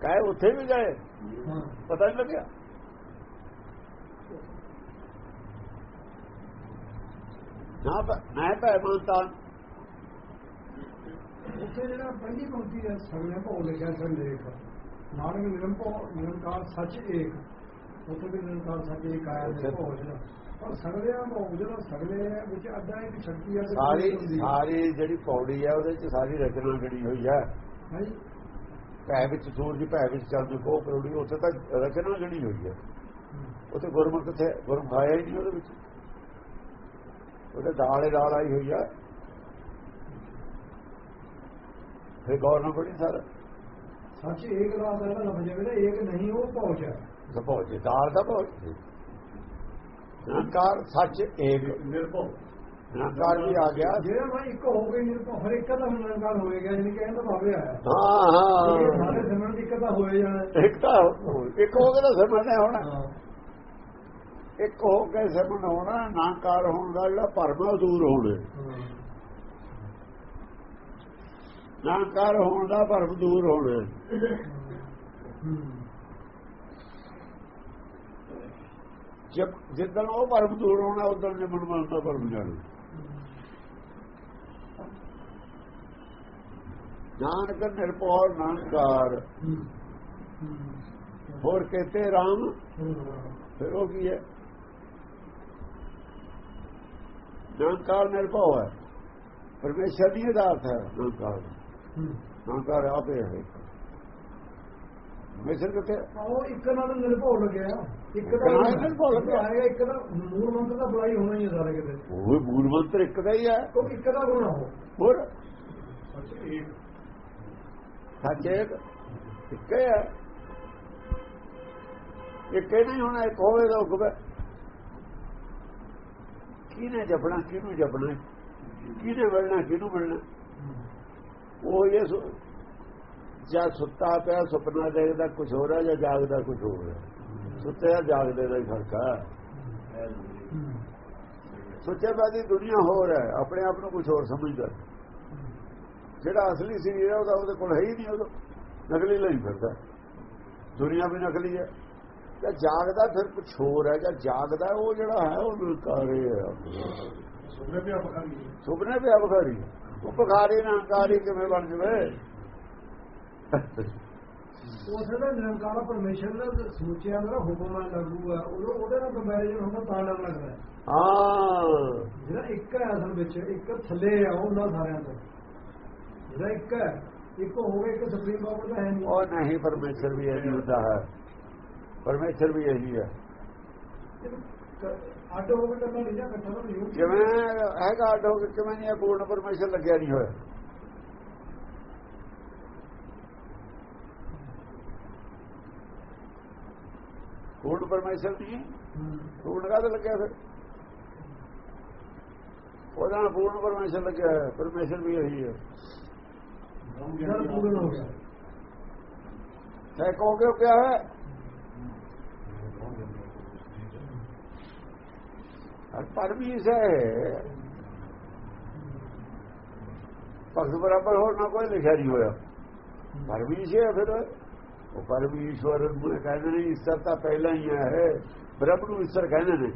ਕਹੇ ਉੱਥੇ ਵੀ ਗਏ। ਪਤਾ ਨਹੀਂ ਲੱਗਿਆ। ਨਾ ਭੈ- ਨਾ ਭੈ ਮੰਨਤਾ। ਉੱਥੇ ਜਿਹੜਾ ਪਹਿਲੀ ਪੰਕਤੀ ਹੈ ਸਗਲੇ ਭੋ ਲਿਖਿਆ ਸੰਦੇਖ ਨਾਨਕ ਨਿਰੰਭਉ ਨਿਰੰਕਾਰ ਸੱਚ ਏਕ। ਉੱਥੇ ਵੀ ਨਿਰੰਕਾਰ ਸੱਚ ਏਕ ਆਇਆ। ਹੈ ਭੋਜਨ ਪਰ ਸਗਲਿਆਂ ਭੋਗ ਜਿਹੜਾ ਸਗਲੇ ਵਿੱਚ ਅੱਡਾ ਇੱਕ ਸ਼ਕਤੀ ਹੈ ਸਾਰੀ। ਸਾਰੀ ਜਿਹੜੀ ਪੌੜੀ ਹੈ ਉਹਦੇ ਚ ਸਾਰੀ ਰਚਨਾ ਜਿਹੜੀ ਹੋਈ ਹੈ? ਭੈ ਵਿੱਚ ਸੂਰਜ ਭੈ ਵਿੱਚ ਚੰਦ ਕੋ ਕਰੋੜੀ ਉੱਥੇ ਤਾਂ ਰਚਨਾ ਜਿਹੜੀ ਹੋਈ ਹੈ। ਉੱਥੇ ਗੁਰਮੁਖ ਕਿੱਥੇ ਗੁਰਮੁਖ ਆਇਆ ਹੀ ਨਹੀਂ ਉਹਦੇ ਵਿੱਚ। ਉਹਦੇ ਦਾਲੇ ਦਾਲ ਆਈ ਹੋਈ ਹੈ ਫਿਰ ਗੌਰ ਨਾਲ ਬੜੀ ਸਾਰਾ। ਸੱਚ ਏਕ ਦਾ ਪਹਿਲਾ ਲਫ਼ਜ਼ ਹੈ ਜਿਹੜਾ ਏਕ ਨਹੀਂ ਉਹ ਪਹੁੰਚ ਹੈ ਸਪੋਜ ਦਾਲ ਦਾ ਪਹੁੰਚ ਨਿਰੰਕਾਰ ਸੱਚ ਏਕ ਨਿਰਭਉ। ਨਿਰੰਕਾਰ ਵੀ ਆ ਗਿਆ। ਜਿਹੜਾ ਮੈਂ ਇੱਕ ਹੋ ਗਈ ਨਿਰਭਉ ਹਰ ਇੱਕ ਦਾ ਨਿਰੰਕਾਰ ਹੋਏਗਾ ਜਿਹਨੇ ਕਹਿਣ ਦਾ ਭਾਵੇਂ ਆਇਆ। ਹਾਂ ਇਹ ਸਾਰੇ ਹਾਂ ਸਿਮਰਨ ਦੀ ਇੱਕ ਤਾਂ ਹੋਏ ਜਾਣਾ। ਇੱਕ ਤਾਂ ਇੱਕ ਹੋ ਗਿਆ ਸਮਝਣਾ ਹੋਣਾ। ਹਾਂ। ਇੱਕ ਹੋ ਕੇ ਸਮਝ ਹੋਣਾ ਨਾਕਾਰ ਹੋਣ ਦਾ ਜਿਹੜਾ ਭਰਮ ਉਹ ਦੂਰ ਹੋਣਾ। ਹਾਂ ਨਾਕਾਰ ਹੋਣ ਦਾ ਭਰਮ ਦੂਰ ਹੋਣਾ। ਜਦ ਜਿੱਦਣ ਉਹ ਭਰਮ ਦੂਰ ਹੋਣਾ, ਉਦੋਂ ਨਿਮਨ ਮਨ ਦਾ ਭਰਮ ਜਾਣਾ। ਨਾਨਕ ਨਿਰਭਉ ਨਾਨਕਾਰ ਹੋਰ ਕਹਤੇ ਰਾਮ, ਫਿਰ ਉਹ ਕੀ ਹੈ? ਨਾਨਕਾਰ ਨਿਰਭਉ ਹੈ। ਪਰਮੇਸ਼ਰ ਦੀ ਅਦਾਰਥ ਹੈ। ਨਾਨਕਾਰ ਹੂੰ। ਨਾਨਕਾਰ ਆਪੇ ਹੈ ਪਰਮੇਸ਼ਰ ਕਿੱਥੇ? ਉਹ ਇੱਕ ਨਾਲ ਨਿਰਭਉ ਲੱਗਿਆ ਇੱਕ ਇੱਕ ਦਾ ਨਿਰਭਉ ਲੱਗਿਆ। ਆਏਗਾ ਇੱਕ ਦਾ ਮੂਲ ਮੰਤਰ ਦਾ ਬੁਲਾਈ ਹੋਣਾ ਹੀ ਹੈ ਸਾਰੇ ਕਿਤੇ। ਉਹ ਮੂਲ ਮੰਤਰ ਇੱਕ ਦਾ ਹੀ ਹੈ। ਉਹ ਇੱਕ ਦਾ ਗੁਣਾ ਹੋ ਹੋਰ? ਅੱਛਾ ਇੱਕ। ਸੱਚ ਇੱਕ। ਹੀ ਹੈ। ਇੱਕ ਹੀ ਨਹੀਂ ਹੋਣਾ ਇੱਕ ਹੋਵੇ ਤਾਂ ਹੁਕਮ ਕਿਹਨੇ ਜਪਣਾ, ਕਿਹਨੂੰ ਜਪਣਾ? ਕਿਹਨੇ ਮਿਲਣਾ, ਕਿਹਨੂੰ ਮਿਲਣਾ? ਉਹ ਇਹ ਸੁ- ਜਾਂ ਸੁੱਤਾ ਪਿਆ, ਸੁਪਨਾ ਦੇਖਦਾ ਕੁਝ ਹੋ ਰਿਹਾ ਜਾਂ ਜਾਗਦਾ ਕੁਝ ਹੋ ਰਿਹਾ ਸੁੱਤੇ ਜਾਂ ਜਾਗਦੇ ਦਾ ਹੀ ਫ਼ਰਕ ਹੈ ਸੁੱਤੇ ਬਾਦੀ ਦੁਨੀਆ ਹੋਰ ਹੈ, ਆਪਣੇ ਆਪ ਨੂੰ ਕੁਝ ਹੋਰ ਸਮਝਦਾ। ਜਿਹੜਾ ਅਸਲੀ ਸਰੀਰ ਹੈ ਉਹਦਾ ਉਹਦੇ ਕੋਲ ਹੈ ਹੀ ਨਹੀਂ, ਉਹਦਾ। ਨਕਲੀ ਲਈ ਫਿਰਦਾ। ਦੁਨੀਆ ਵੀ ਨਕਲੀ ਹੈ। ਜਾਂ ਜਾਗਦਾ ਫਿਰ ਕੁਝ ਹੋਰ ਹੈ ਜਾਂ ਜਾਗਦਾ ਉਹ ਜਿਹੜਾ ਹੈ ਉਹ ਨਿਕਾਰੇ ਹੈ। ਸੁਪਨੇ ਵੀ ਆਪਾਂ ਕਰੀ ਸੁਪਨੇ ਪਿਆ ਬਖਾਰੀ ਉਹ ਬਖਾਰੀ ਨਾ ਹੰਕਾਰੀ ਕਿਵੇਂ ਬਣ ਜਵੇ? ਉਸੇ ਦਾ ਨਿਰੰਕਾਰ ਪਰਮੇਸ਼ਰ ਦਾ ਸਮੁੱਚਿਆ ਦਾ ਹੁਕਮ ਲਾਗੂ ਹੈ ਉਹ ਉਹਦੇ ਨਾਲ ਕੰਪੈਰੀਜ਼ਨ ਹੁੰਦਾ ਤਾਂ ਡਰ ਲੱਗਦਾ ਹੈ। ਜਿਹੜਾ ਇੱਕ ਹੈ ਅਸਲ ਵਿੱਚ ਇੱਕ ਥੱਲੇ ਆ ਉਹਨਾਂ ਸਾਰਿਆਂ ਤੋਂ। ਜਿਹੜਾ ਇੱਕ ਇੱਕ ਹੋਵੇ ਇੱਕ ਸੁਪਰੀਮ ਪਾਵਰ ਦਾ ਹੈ ਨਹੀਂ। ਉਹ ਨਹੀਂ ਪਰਮੇਸ਼ਰ ਵੀ ਇਹੀ ਹੁੰਦਾ ਹੈ। ਪਰਮੇਸ਼ਰ ਵੀ ਇਹੀ ਹੈ। ਅੱਡ ਹੋ ਕੇ ਕਰਨਾ ਨਹੀਂ ਜਾਂ ਇਕੱਠਾ ਨਹੀਂ ਹੋ ਜਿਵੇਂ ਹੈਗਾ ਅੱਡ ਹੋ ਕੇ ਕਿਵੇਂ ਨਹੀਂ ਪੂਰਨ ਪਰਮੇਸ਼ਰ ਲੱਗਿਆ ਨਹੀਂ ਹੋਇਆ। ਪੂਰਨ ਪਰਮੇਸ਼ਰ ਹੂੰ। ਪੂਰਨ ਕਾਹਦੇ ਲੱਗਿਆ ਫਿਰ? ਉਹਦਾ ਪੂਰਨ ਪਰਮੇਸ਼ਰ ਲੱਗਿਆ ਹੈ ਪਰਮੇਸ਼ਰ ਵੀ ਇਹੀ ਹੈ। ਜਦ ਪੂਰਨ ਹੋ ਗਿਆ। ਚਾਹੇ ਕਹੋਗੇ ਕਿਆ ਹੈ ਪਰ ਵੀ ਸਹਿ ਭਗਤ ਬਰਾਬਰ ਹੋਰ ਨਾ ਕੋਈ ਲਿਖਿਆ ਨਹੀਂ ਹੋਇਆ। ਪਰ ਵੀ ਸਹਿ ਫਿਰ। ਉਹ ਪਰ ਵੀ ਈਸ਼ਵਰ ਨੂੰ ਕਹਿੰਦੇ ਨੇ ਇਸ ਤਾਂ ਪਹਿਲਾਂ ਹੀ ਹੈ। ਬ੍ਰਹਮ ਨੂੰ ਈਸ਼ਵਰ ਕਹਿੰਦੇ ਨੇ।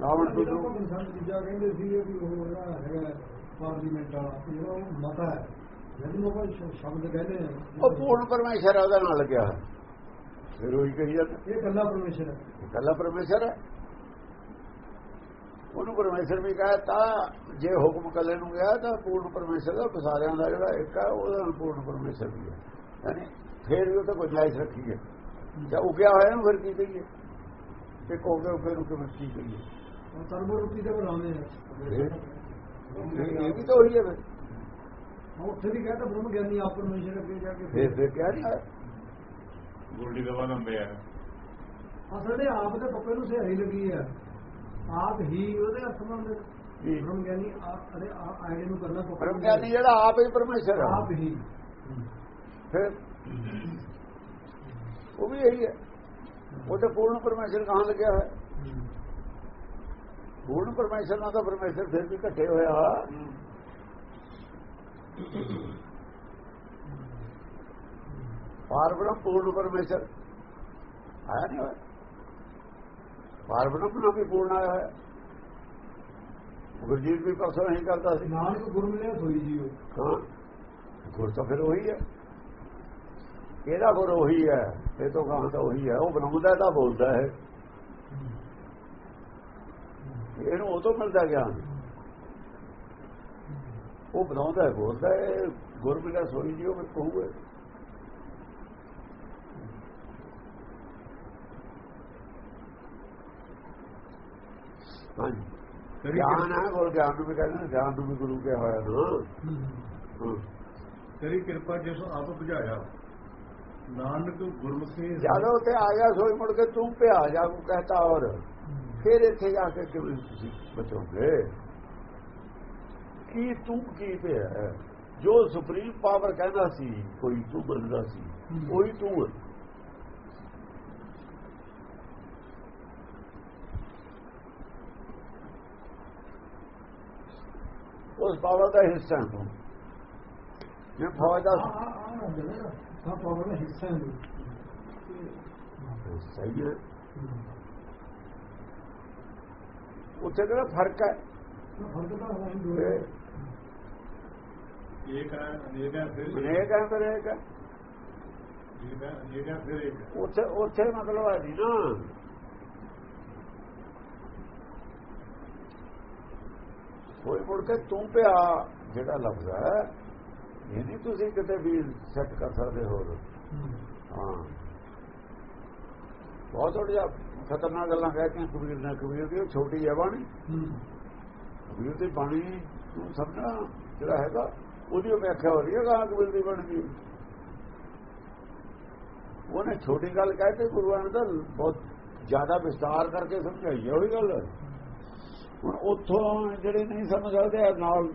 ਰਾਵਣ ਤੋਂ ਜੋ ਚੀਜ਼ਾਂ ਕਹਿੰਦੇ ਸੀ ਵੀ ਉਹ ਹੈਗਾ ਪਾਰਲੀਮੈਂਟ ਵਾਲਾ ਉਹ ਮਤਾ ਹੈ। ਜਦੋਂ ਉਹ ਸ਼ਬਦ ਕਹਿੰਦੇ ਉਹ ਪੂਰਨ ਪਰਮੇਸ਼ਰ ਉਹਦਾ ਨਾਲ ਲੱਗਿਆ ਫਿਰ ਉਹ ਹੀ ਕਹੀ ਜਾਂਦਾ। ਇਹ ਕੱਲਾ ਪਰਮੇਸ਼ਰ ਹੈ। ਪਰਮੇਸ਼ਰ ਹੈ। ਉਹਨੂੰ ਪਰਮੇਸ਼ਰ ਵੀ ਕਹਤਾ ਜੇ ਹੁਕਮ ਕੱਲੇ ਨੂੰ ਗਿਆ ਤਾਂ ਪੂਰਨ ਪਰਮੇਸ਼ਰ ਦਾ ਸਾਰਿਆਂ ਦਾ ਜਿਹੜਾ ਇੱਕ ਹੈ ਉਹਦਾ ਪੂਰਨ ਪਰਮੇਸ਼ਰ ਵੀ ਹੈ। ਯਾਨੀ ਫੇਰ ਵੀ ਉਹ ਤਾਂ ਗੁੰਜਾਇਸ਼ ਰੱਖੀ ਹੈ। ਜਾਂ ਉਗਿਆ ਹੋਇਆ ਨੂੰ ਫਿਰ ਕੀ ਕਹੀਏ? ਤੇ ਕੋਗੇ ਉਗੇ ਨੂੰ ਕਿਵੇਂ ਕੀ ਕਹੀਏ? ਉਹ ਸਰਬ ਰੂਪੀ ਤੇ ਬਣਾਉਂਦੇ ਆ। ਇਹ? ਵੀ ਤਾਂ ਹੋਈ ਹੈ ਫਿਰ। ਉੱਥੇ ਵੀ ਕਹਿੰਦਾ ਬ੍ਰਹਮ ਗਿਆਨੀ ਆਪ ਪਰਮੇਸ਼ਰ ਅੱਗੇ ਜਾ ਕੇ ਫੇਰ ਫੇਰ ਕਿਹਾ ਨਹੀਂ ਆ ਅਸਲ ਦੇ ਆਪ ਦੇ ਪੱਪੇ ਨੂੰ ਸਹੀ ਲੱਗੀ ਹੈ ਆਪ ਹੀ ਉਹਦੇ ਜੀ। ਬ੍ਰਹਮ ਗਿਆਨੀ ਆਪ ਅਰੇ ਆਇਡੇ ਨੂੰ ਕਰਨਾ ਪਰਮ ਗਿਆਨੀ ਜਿਹੜਾ ਆਪ ਹੀ ਪਰਮੇਸ਼ਰ ਹੈ ਆਪ ਹੀ। ਫਿਰ ਉਹ ਵੀ ਇਹੀ ਹੈ। ਉਹ ਤਾਂ ਪੂਰਨ ਪਰਮੇਸ਼ਰ ਕਹਾਂ ਲੱਗਿਆ ਹੈ ਪੂਰਨ ਪਰਮੇਸ਼ਰ ਨਾਲ ਤਾਂ ਪਰਮੇਸ਼ਰ ਫਿਰ ਵੀ ਇਕੱਠੇ ਹੋਇਆ। ਪਾਰਬ੍ਰਹਮ ਪੂਰਨ ਪਰਮੇਸ਼ਰ। ਆਇਆ ਨਹੀਂ ਹੋਇਆ? ਪਾਰਬ੍ਰਹਮ ਨਾਲ ਵੀ ਪੂਰਨ ਆਇਆ ਹੈ ਗੁਰਜੀਤ ਵੀ ਪਰਸੋਂ ਨਹੀਂ ਕਰਦਾ ਸੀ। ਨਾਨਕ ਗੁਰੂ ਮਿਲਿਆ ਸੋਈ ਜੀ ਉਹ। ਹਾਂ ਗੁਰ ਤਾਂ ਫਿਰ ਉਹੀ ਹੈ। ਇਹਦਾ ਗੁਰ ਉਹੀ ਹੈ? ਇਹ ਤੋਂ ਕਹਾਂ ਤਾਂ ਉਹੀ ਹੈ। ਉਹ ਬਣਾਉਂਦਾ ਤਾਂ ਬੋਲਦਾ ਹੈ। ਇਹਨੂੰ ਉਹ ਤੋਂ ਮਿਲਦਾ ਗਿਆਨ। ਉਹ ਬਣਾਉਂਦਾ ਹੈ ਬੋਲਦਾ ਹੈ। ਗੁਰ ਮਿਲਿਆ ਸੋਈ ਜੀ ਉਹ ਕਹੂਗੇ ਹਾਂਜੀ ਕਰੀ ਗਿਆਨ ਹੈ ਗੁਰ ਗਿਆਨ ਨੂੰ ਵੀ ਕਹਿੰਦੇ ਨੇ ਗਿਆਨ ਨੂੰ ਵੀ ਗੁਰੂ ਕਿਹਾ ਹੋਇਆ ਨਾ। ਤੇਰੀ ਕਿਰਪਾ ਜਿਸ ਆਪ ਬੁਝਾਇਆ ਨਾਨਕ ਗੁਰਮੁਖੀ ਜਦੋਂ ਤੇ ਆ ਗਿਆ ਸੋਈ ਮੁੜ ਕੇ ਤੂੰ ਪਿਆ ਜਾ ਕੋ ਕਹਤਾ ਔਰ। ਫਿਰ ਇੱਥੇ ਜਾ ਕੇ ਕਿਵੇਂ ਤੁਸੀਂ ਬਚੋਗੇ? ਕੀ ਤੂੰ ਕੀ ਪਿਆ? ਜੋ ਸੁਪਰੀਮ ਪਾਵਰ ਕਹਿੰਦਾ ਸੀ ਕੋਈ ਤੂੰ ਬੰਦਾ ਸੀ ਕੋਈ ਤੂੰ ਹੈ। ਉਸ ਪਾਵਰ ਦਾ ਹਿੱਸਾ ਹੈ। ਤੂੰ ਜੇ ਫੌਜ ਦਾ ਆ ਆ ਆ ਹੁੰਦਾ ਨਾ ਸਭ ਪਾਵਰ ਦਾ ਹਿੱਸਾ ਹੈ। ਸਹੀ ਹੈ। ਉੱਥੇ ਕਿਹੜਾ ਫ਼ਰਕ ਹੈ? ਫ਼ਰਕ ਤਾਂ ਹੋਣਾ ਹੀ ਇਹ ਅਨੇਕ ਹੈ ਫਿਰ ਹੈ ਫਿਰ ਇੱਕ। ਹੈ। ਉੱਥੇ ਉੱਥੇ ਮਤਲਬ ਹੈ ਨਹੀਂ ਨਾ। ਕੋਈ ਮੁੜ ਕੇ ਤੂੰ ਪਿਆ। ਜਿਹੜਾ ਲਫ਼ਜ਼ ਹੈ ਇਹ ਨਹੀਂ ਤੁਸੀਂ ਕਿਤੇ ਵੀ ਸੈੱਟ ਕਰ ਸਕਦੇ ਹੋ। ਹਾਂ। ਬਹੁਤ ਥੋੜ੍ਹਾ ਖਤਰਨਾਕ ਗੱਲਾਂ ਕਹਿੰਦੇ ਕਬੀਰ ਨੇ ਕਬੀਰ ਦੀ ਉਹ ਛੋਟੀ ਹੈ ਬਾਣੀ। ਕਬੀਰ ਦੀ ਬਾਣੀ ਨੂੰ ਸਮਝਣਾ ਜਿਹੜਾ ਹੈਗਾ ਉਹਦੀ ਉਹ ਵਿਆਖਿਆ ਹੋ ਰਹੀ ਹੈ ਗਾਂ ਕਬੀਰ ਦੀ ਬਾਣੀ ਦੀ। ਉਹਨੇ ਛੋਟੀ ਗੱਲ ਕਹਿੰਦੇ ਗੁਰੂਆਂ ਨੇ ਤਾਂ ਬਹੁਤ ਜ਼ਿਆਦਾ ਵਿਸਤਾਰ ਕਰਕੇ ਸਮਝਾਈ ਹੈ ਉਹੀ ਗੱਲ। ਹੈ ਹੁਣ ਉੱਥੋਂ ਜਿਹੜੇ ਨਹੀਂ ਸਮਝ ਸਕਦੇ ਨਾਲ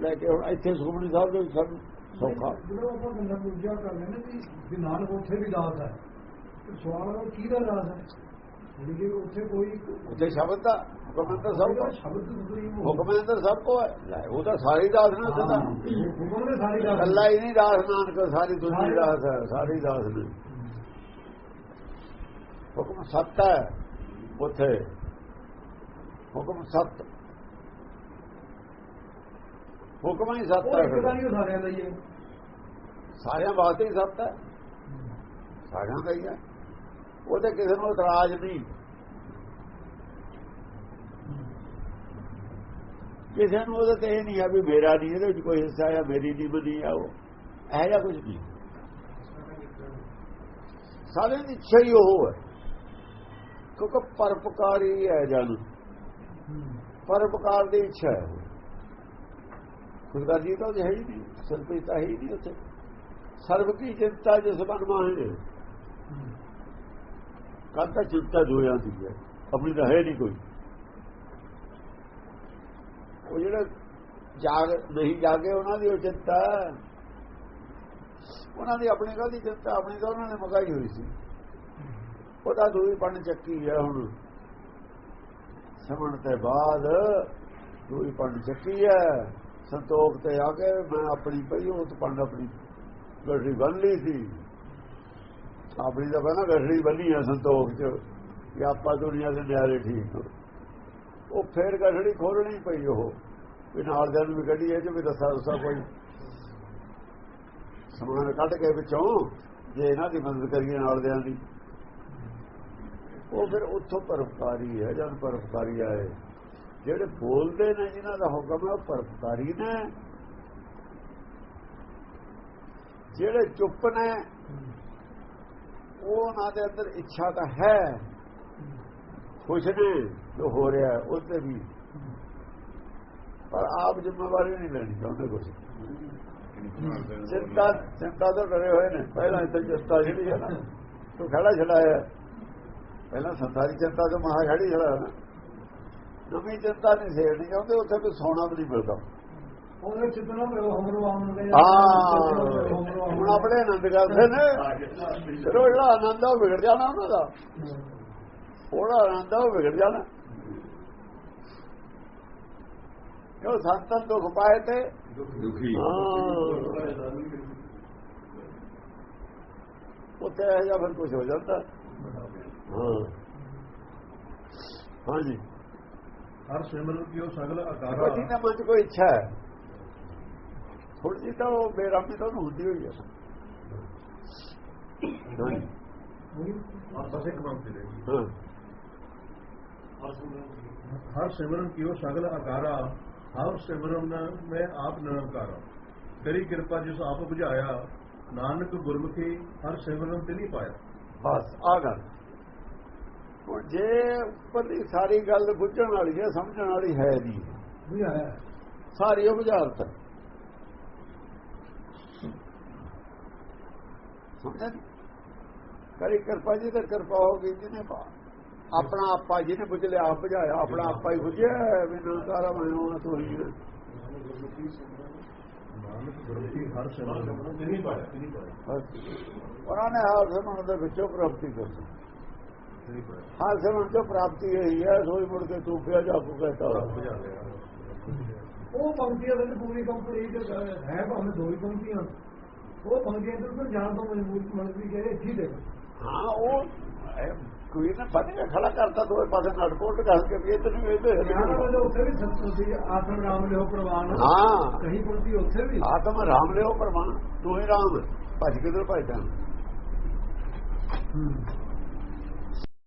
ਲੈ ਕੇ ਹੁਣ ਇੱਥੇ ਸੁਖਮਨੀ ਸਾਹਿਬ ਦੇ ਸਭ ਸੌਖਾ। ਜਦੋਂ ਆਪਾਂ ਗੱਲਾਂ ਪੁੱਜਾ ਕਰਦੇ ਨੇ ਵੀ ਨਾਨਕ ਉੱਥੇ ਵੀ ਦਾਸ ਹੈ ਤੇ ਸਵਾਲ ਉਹ ਕਿਹਦਾ ਦਾਸ ਹੈ? ਕਿ ਉੱਥੇ ਕੋਈ ਉੱਥੇ ਸ਼ਬਦ ਦਾ ਹੁਕਮੰਦਰ ਸਭ ਕੋ ਸ਼ਬਦ ਕੋਈ ਹੁਕਮੰਦਰ ਸਭ ਕੋ ਹੈ। ਉਹ ਤਾਂ ਸਾਰੀ ਦਾਸ ਨੇ ਉੱਥੇ ਤਾਂ। ਹੁਕਮ ਨੇ ਸਾਰੀ ਦਾਸ ਕੱਲਾ ਹੀ ਨਹੀਂ ਦਾਸ ਨਾਨਕ ਸਾਰੀ ਦੁਨੀਆ ਦਾਸ ਹੈ ਸਾਰੀ ਦਾਸ ਨੇ। ਹੁਕਮ ਸੱਤ ਹੈ ਉੱਥੇ। ਹੁਕਮ ਸੱਤ। ਹੁਕਮ ਹੀ ਸੱਤ ਉਹ ਹੈ। ਤਾਂ ਉਹ ਸਾਰਿਆਂ ਵਾਸਤੇ ਹੀ ਸੱਤ ਹੈ। ਸਾਰਿਆਂ ਦਾ ਹੀ ਹੈ। ਉਹਦੇ ਕਿਸੇ ਨੂੰ ਇਤਰਾਜ਼ ਨਹੀਂ। ਕਿਸੇ ਨੂੰ ਉਹਦੇ ਤੇ ਇਹ ਨਹੀਂ ਆ ਵੀ ਮੇਰਾ ਨਹੀਂ ਇਹਦੇ ਵਿੱਚ ਕੋਈ ਹਿੱਸਾ ਆ ਮੇਰੀ ਨਹੀਂ ਬਣੀ ਆ ਉਹ। ਇਹ ਜਿਹਾ ਕੁਝ ਨਹੀਂ। ਸਾਰਿਆਂ ਦੀ ਇੱਛਾ ਹੀ ਉਹ ਹੈ। ਕਿਉਂਕਿ ਪਰਪਕਾਰੀ ਹੈ ਜਨ। ਪਰਪਕਾਰ ਦੀ ਇੱਛਾ ਹੈ ਖੁਦਗਰਜੀ ਤਾਂ ਉਹਦੀ ਹੈ ਹੀ ਨਹੀਂ ਸਰਪਿਤਾ ਹੈ ਹੀ ਨਹੀਂ ਉੱਥੇ। ਸਰਬ ਕੀ ਚਿੰਤਾ ਜਿਸ ਮਨ ਮਾਹੇ। ਕੱਲ ਤਾਂ ਚਿੰਤਾ ਜੋ ਜਾਂਦੀ ਹੈ, ਆਪਣੀ ਤਾਂ ਹੈ ਨਹੀਂ ਕੋਈ। ਉਹ ਜਿਹੜੇ ਜਾਗ, ਨਹੀਂ ਜਾਗੇ ਉਹਨਾਂ ਦੀ ਉਹ ਚਿੰਤਾ। ਉਹਨਾਂ ਦੀ ਆਪਣੀ ਕਾਹਦੀ ਚਿੰਤਾ? ਆਪਣੀ ਤਾਂ ਉਹਨਾਂ ਨੇ ਮਗਾਈ ਹੋਈ ਸੀ। ਉਹਦਾ ਦੂਈ ਪਣ ਚੱਕੀ ਹੈ ਹੁਣ। ਸਮਣ ਤੇ ਬਾਅਦ ਦੂਈ ਪੰਡ ਚੱਕੀ ਹੈ। ਸੰਤੋਖ ਤੇ ਆ ਕੇ ਮੈਂ ਆਪਣੀ ਪਈ ਉਹ ਪੰਡ ਆਪਣੀ ਗੱਡੀ ਬੰਨ ਲਈ ਸੀ। ਆਪਣੀ ਤਾਂ ਪਹਿਲਾਂ ਗੱਡੀ ਬੰਨੀ ਹੈ ਸੰਤੋਖ ਚ ਕਿ ਆਪਾਂ ਦੁਨੀਆ ਦੇ ਨਿਆਰੇ ਠੀਕ ਉਹ ਫੇਰ ਗੱਡੀ ਖੋਲਣੀ ਪਈ ਉਹ, ਵੀ ਨਾਲ ਦੇ ਨੂੰ ਵੀ ਗੱਡੀ ਹੈ ਜੇ ਵੀ ਦੱਸਾ ਦੱਸਾ ਕੋਈ। ਸਮਾਨ ਕੱਢ ਕੇ ਵਿੱਚੋਂ ਜੇ ਇਹਨਾਂ ਦੀ ਮਦਦ ਕਰੀਏ ਨਾਲ ਦਿਆਂ ਦੀ। ਉਹ ਫਿਰ ਉੱਥੋਂ ਪਰਪਕਾਰੀ ਹੈ, ਜਦ ਪਰਪਕਾਰੀ ਆਏ। ਜਿਹੜੇ ਬੋਲਦੇ ਨੇ, ਜਿਨ੍ਹਾਂ ਦਾ ਹੁਕਮ ਹੈ, ਉਹ ਪਰਪਕਾਰੀ ਨੇ। ਜਿਹੜੇ ਚੁੱਪ ਨੇ ਉਹਨਾਂ ਦੇ ਅੰਦਰ ਇੱਛਾ ਤਾਂ ਹੈ। ਖੁਸ਼ ਨੇ, ਜੋ ਹੋ ਰਿਹਾ ਹੈ ਉਹ ਤੇ ਵੀ। ਪਰ ਆਪ ਜ਼ਿੰਮੇਵਾਰੀ ਨਹੀਂ ਲੈਣੀ ਚਾਹੁੰਦੇ ਕੁਝ ਚਿੰਤਾ ਚਿੰਤਾ ਤੋਂ ਡਰੇ ਹੋਏ ਨੇ। ਪਹਿਲਾਂ ਇੱਥੇ ਚਿੰਤਾ ਜਿਹੜੀ ਹੈ ਨਾ, ਤੂੰ ਖੜਾ ਛਡਾਇਆ ਪਹਿਲਾਂ ਸੰਸਾਰੀ ਚਿੰਤਾ ਤੋਂ ਮਹਾ ਖੜੀ ਛੜਾ ਨਾ। ਨਵੀਂ ਚਿੰਤਾ ਨਹੀਂ ਸੇੜਨੀ ਚਾਹੁੰਦੇ ਉੱਥੇ ਵੀ ਸੋਨਾ ਵੀ ਨਹੀਂ ਮਿਲਦਾ। ਉਹਨੇ ਚਿਤਨਾ ਪਿਓ ਹਮਰੋ ਆਮਨ ਦੇ ਹਾਂ ਹੁਣ ਆਪਣੇ ਆਨੰਦ ਕਰਦੇ ਨੇ। ਫਿਰ ਉਹ ਜਿਹੜਾ ਆਨੰਦ ਆ ਵਿਗੜ ਜਾਣਾ ਉਹਨਾਂ ਦਾ। ਉਹਦਾ ਆਨੰਦ ਆ ਉਹ ਵਿਗੜ ਜਾਣਾ। ਕਿਉਂ ਸੰਤਨ ਦੁੱਖ ਪਾਏ ਤੇ? ਦੁਖੀ। ਹਾਂ। ਉੱਥੇ ਇਹ ਜਿਹਾ ਫਿਰ ਕੁਝ ਹੋ ਜਾਂਦਾ। ਹਾਂਜੀ ਹਰ ਸਿਮਰਨ ਕੀਓ ਸਗਲ ਕੋਈ ਆਕਾਰਾ ਨਾ 'ਚ ਕੋਈ ਇੱਛਾ ਹੈ। ਥੋੜੀ ਜਿਹੀ ਤਾਂ ਉਹ ਬੇਰਾਮੀ ਤਾਂ ਹੁੰਦੀ ਹੋਈ ਹੈ। ਬਸ ਇੱਕ ਹਾਂ। ਹਰ ਸਿਮਰਨ ਕੀਓ ਸਗਲ ਆਕਾਰਾ ਹਰ ਸਿਮਰਨ ਮੈਂ ਆਪ ਨਿਰੰਕਾਰਾ। ਤੇਰੀ ਕਿਰਪਾ ਜਿਸ ਆਪ ਬੁਝਾਇਆ ਨਾਨਕ ਗੁਰਮੁਖੀ ਹਰ ਸਿਮਰਨ ਤੇ ਨਹੀਂ ਪਾਇਆ। ਬਸ ਆ ਗੱਲ। ਹੁਣ ਜੇ ਉੱਪਰਲੀ ਸਾਰੀ ਗੱਲ ਬੁੱਝਣ ਵਾਲੀ ਹੈ ਸਮਝਣ ਵਾਲੀ ਹੈ ਨਹੀਂ। ਸਾਰੀ ਉਹ ਬੁਝਾਰਤ ਹੈ। ਸਮਝਿਆ ਨੀ? ਕਰੀ ਕਿਰਪਾ ਜੀ ਤੇ ਕਿਰਪਾ ਹੋ ਗਈ ਜਿਹਨੇ ਪਾ- ਆਪਣਾ ਆਪਾ ਜਿਹਨੇ ਬੁੱਝ ਲਿਆ ਆਪ ਬੁਝਾਇਆ ਆਪਣਾ ਆਪਾ ਹੀ ਬੁਝਿਆ ਵੀ ਨੰਕਾਰਾ ਮੈਨੂੰ ਤੂੰ ਹੀ ਹੈ। ਨਾਨਕ ਗੁਰਮੁਖੀ ਹਰ ਸਿਮਰਨ ਤੇ ਨਹੀਂ ਪਾਇਆ ਤੇ ਨਹੀਂ ਪਾਇਆ ਬਸ ਉਹਨਾਂ ਨੇ ਹਾਲ ਸਮਣ ਦੇ ਵਿੱਚੋਂ ਪ੍ਰਾਪਤੀ ਕਰਨੀ ਹਾਲ ਸਮਣ ਤੋਂ ਪ੍ਰਾਪਤੀ ਇਹੀ ਹੈ ਸੋਈ ਮੁੜ ਕੇ ਤੂੰ ਪਿਆ ਜਾ ਕੋ ਕਹਤਾ ਉਹ ਪੰਕਤੀਆਂ ਦੇ ਪੂਰੀ ਕੰਪਲੀਟ ਹੈ ਭਾਵੇਂ ਦੋ ਹੀ ਪੰਕਤੀਆਂ। ਉਹ ਪੰਕਤੀਆਂ ਤੋਂ ਤਾਂ ਜਾਣ ਤੋਂ ਮਜਬੂਰ ਮਨਜ਼ੂਰੀ ਕਰੇ ਇੱਥੇ ਦੇ। ਹਾਂ ਉਹ ਇਹ ਕੋਈ ਨਾ ਪਤਾ ਨਹੀਂ ਖੜਾ ਕਰਤਾ ਦੋਵੇਂ ਪਾਸੇ ਨਟਕੋਟ ਕਰ ਕੇ ਵੀ ਗਿਆਨ ਵਾਲੇ ਉੱਥੇ ਵੀ ਸਤਿ ਸੀ ਆਤਮ ਨਾਮ ਲਿਓ ਪ੍ਰਵਾਨ ਹਾਂ। ਕਹੀਂ ਪੰਕਤੀ ਉੱਥੇ ਵੀ। ਆਤਮ ਰਾਮ ਲਿਓ ਪਰਮਾਨ ਤੂੰ ਹੀ ਰਾਮ ਹੈ। ਭੱਜ ਕਿਧਰ ਭੱਜਦਾ? ਹੂੰ।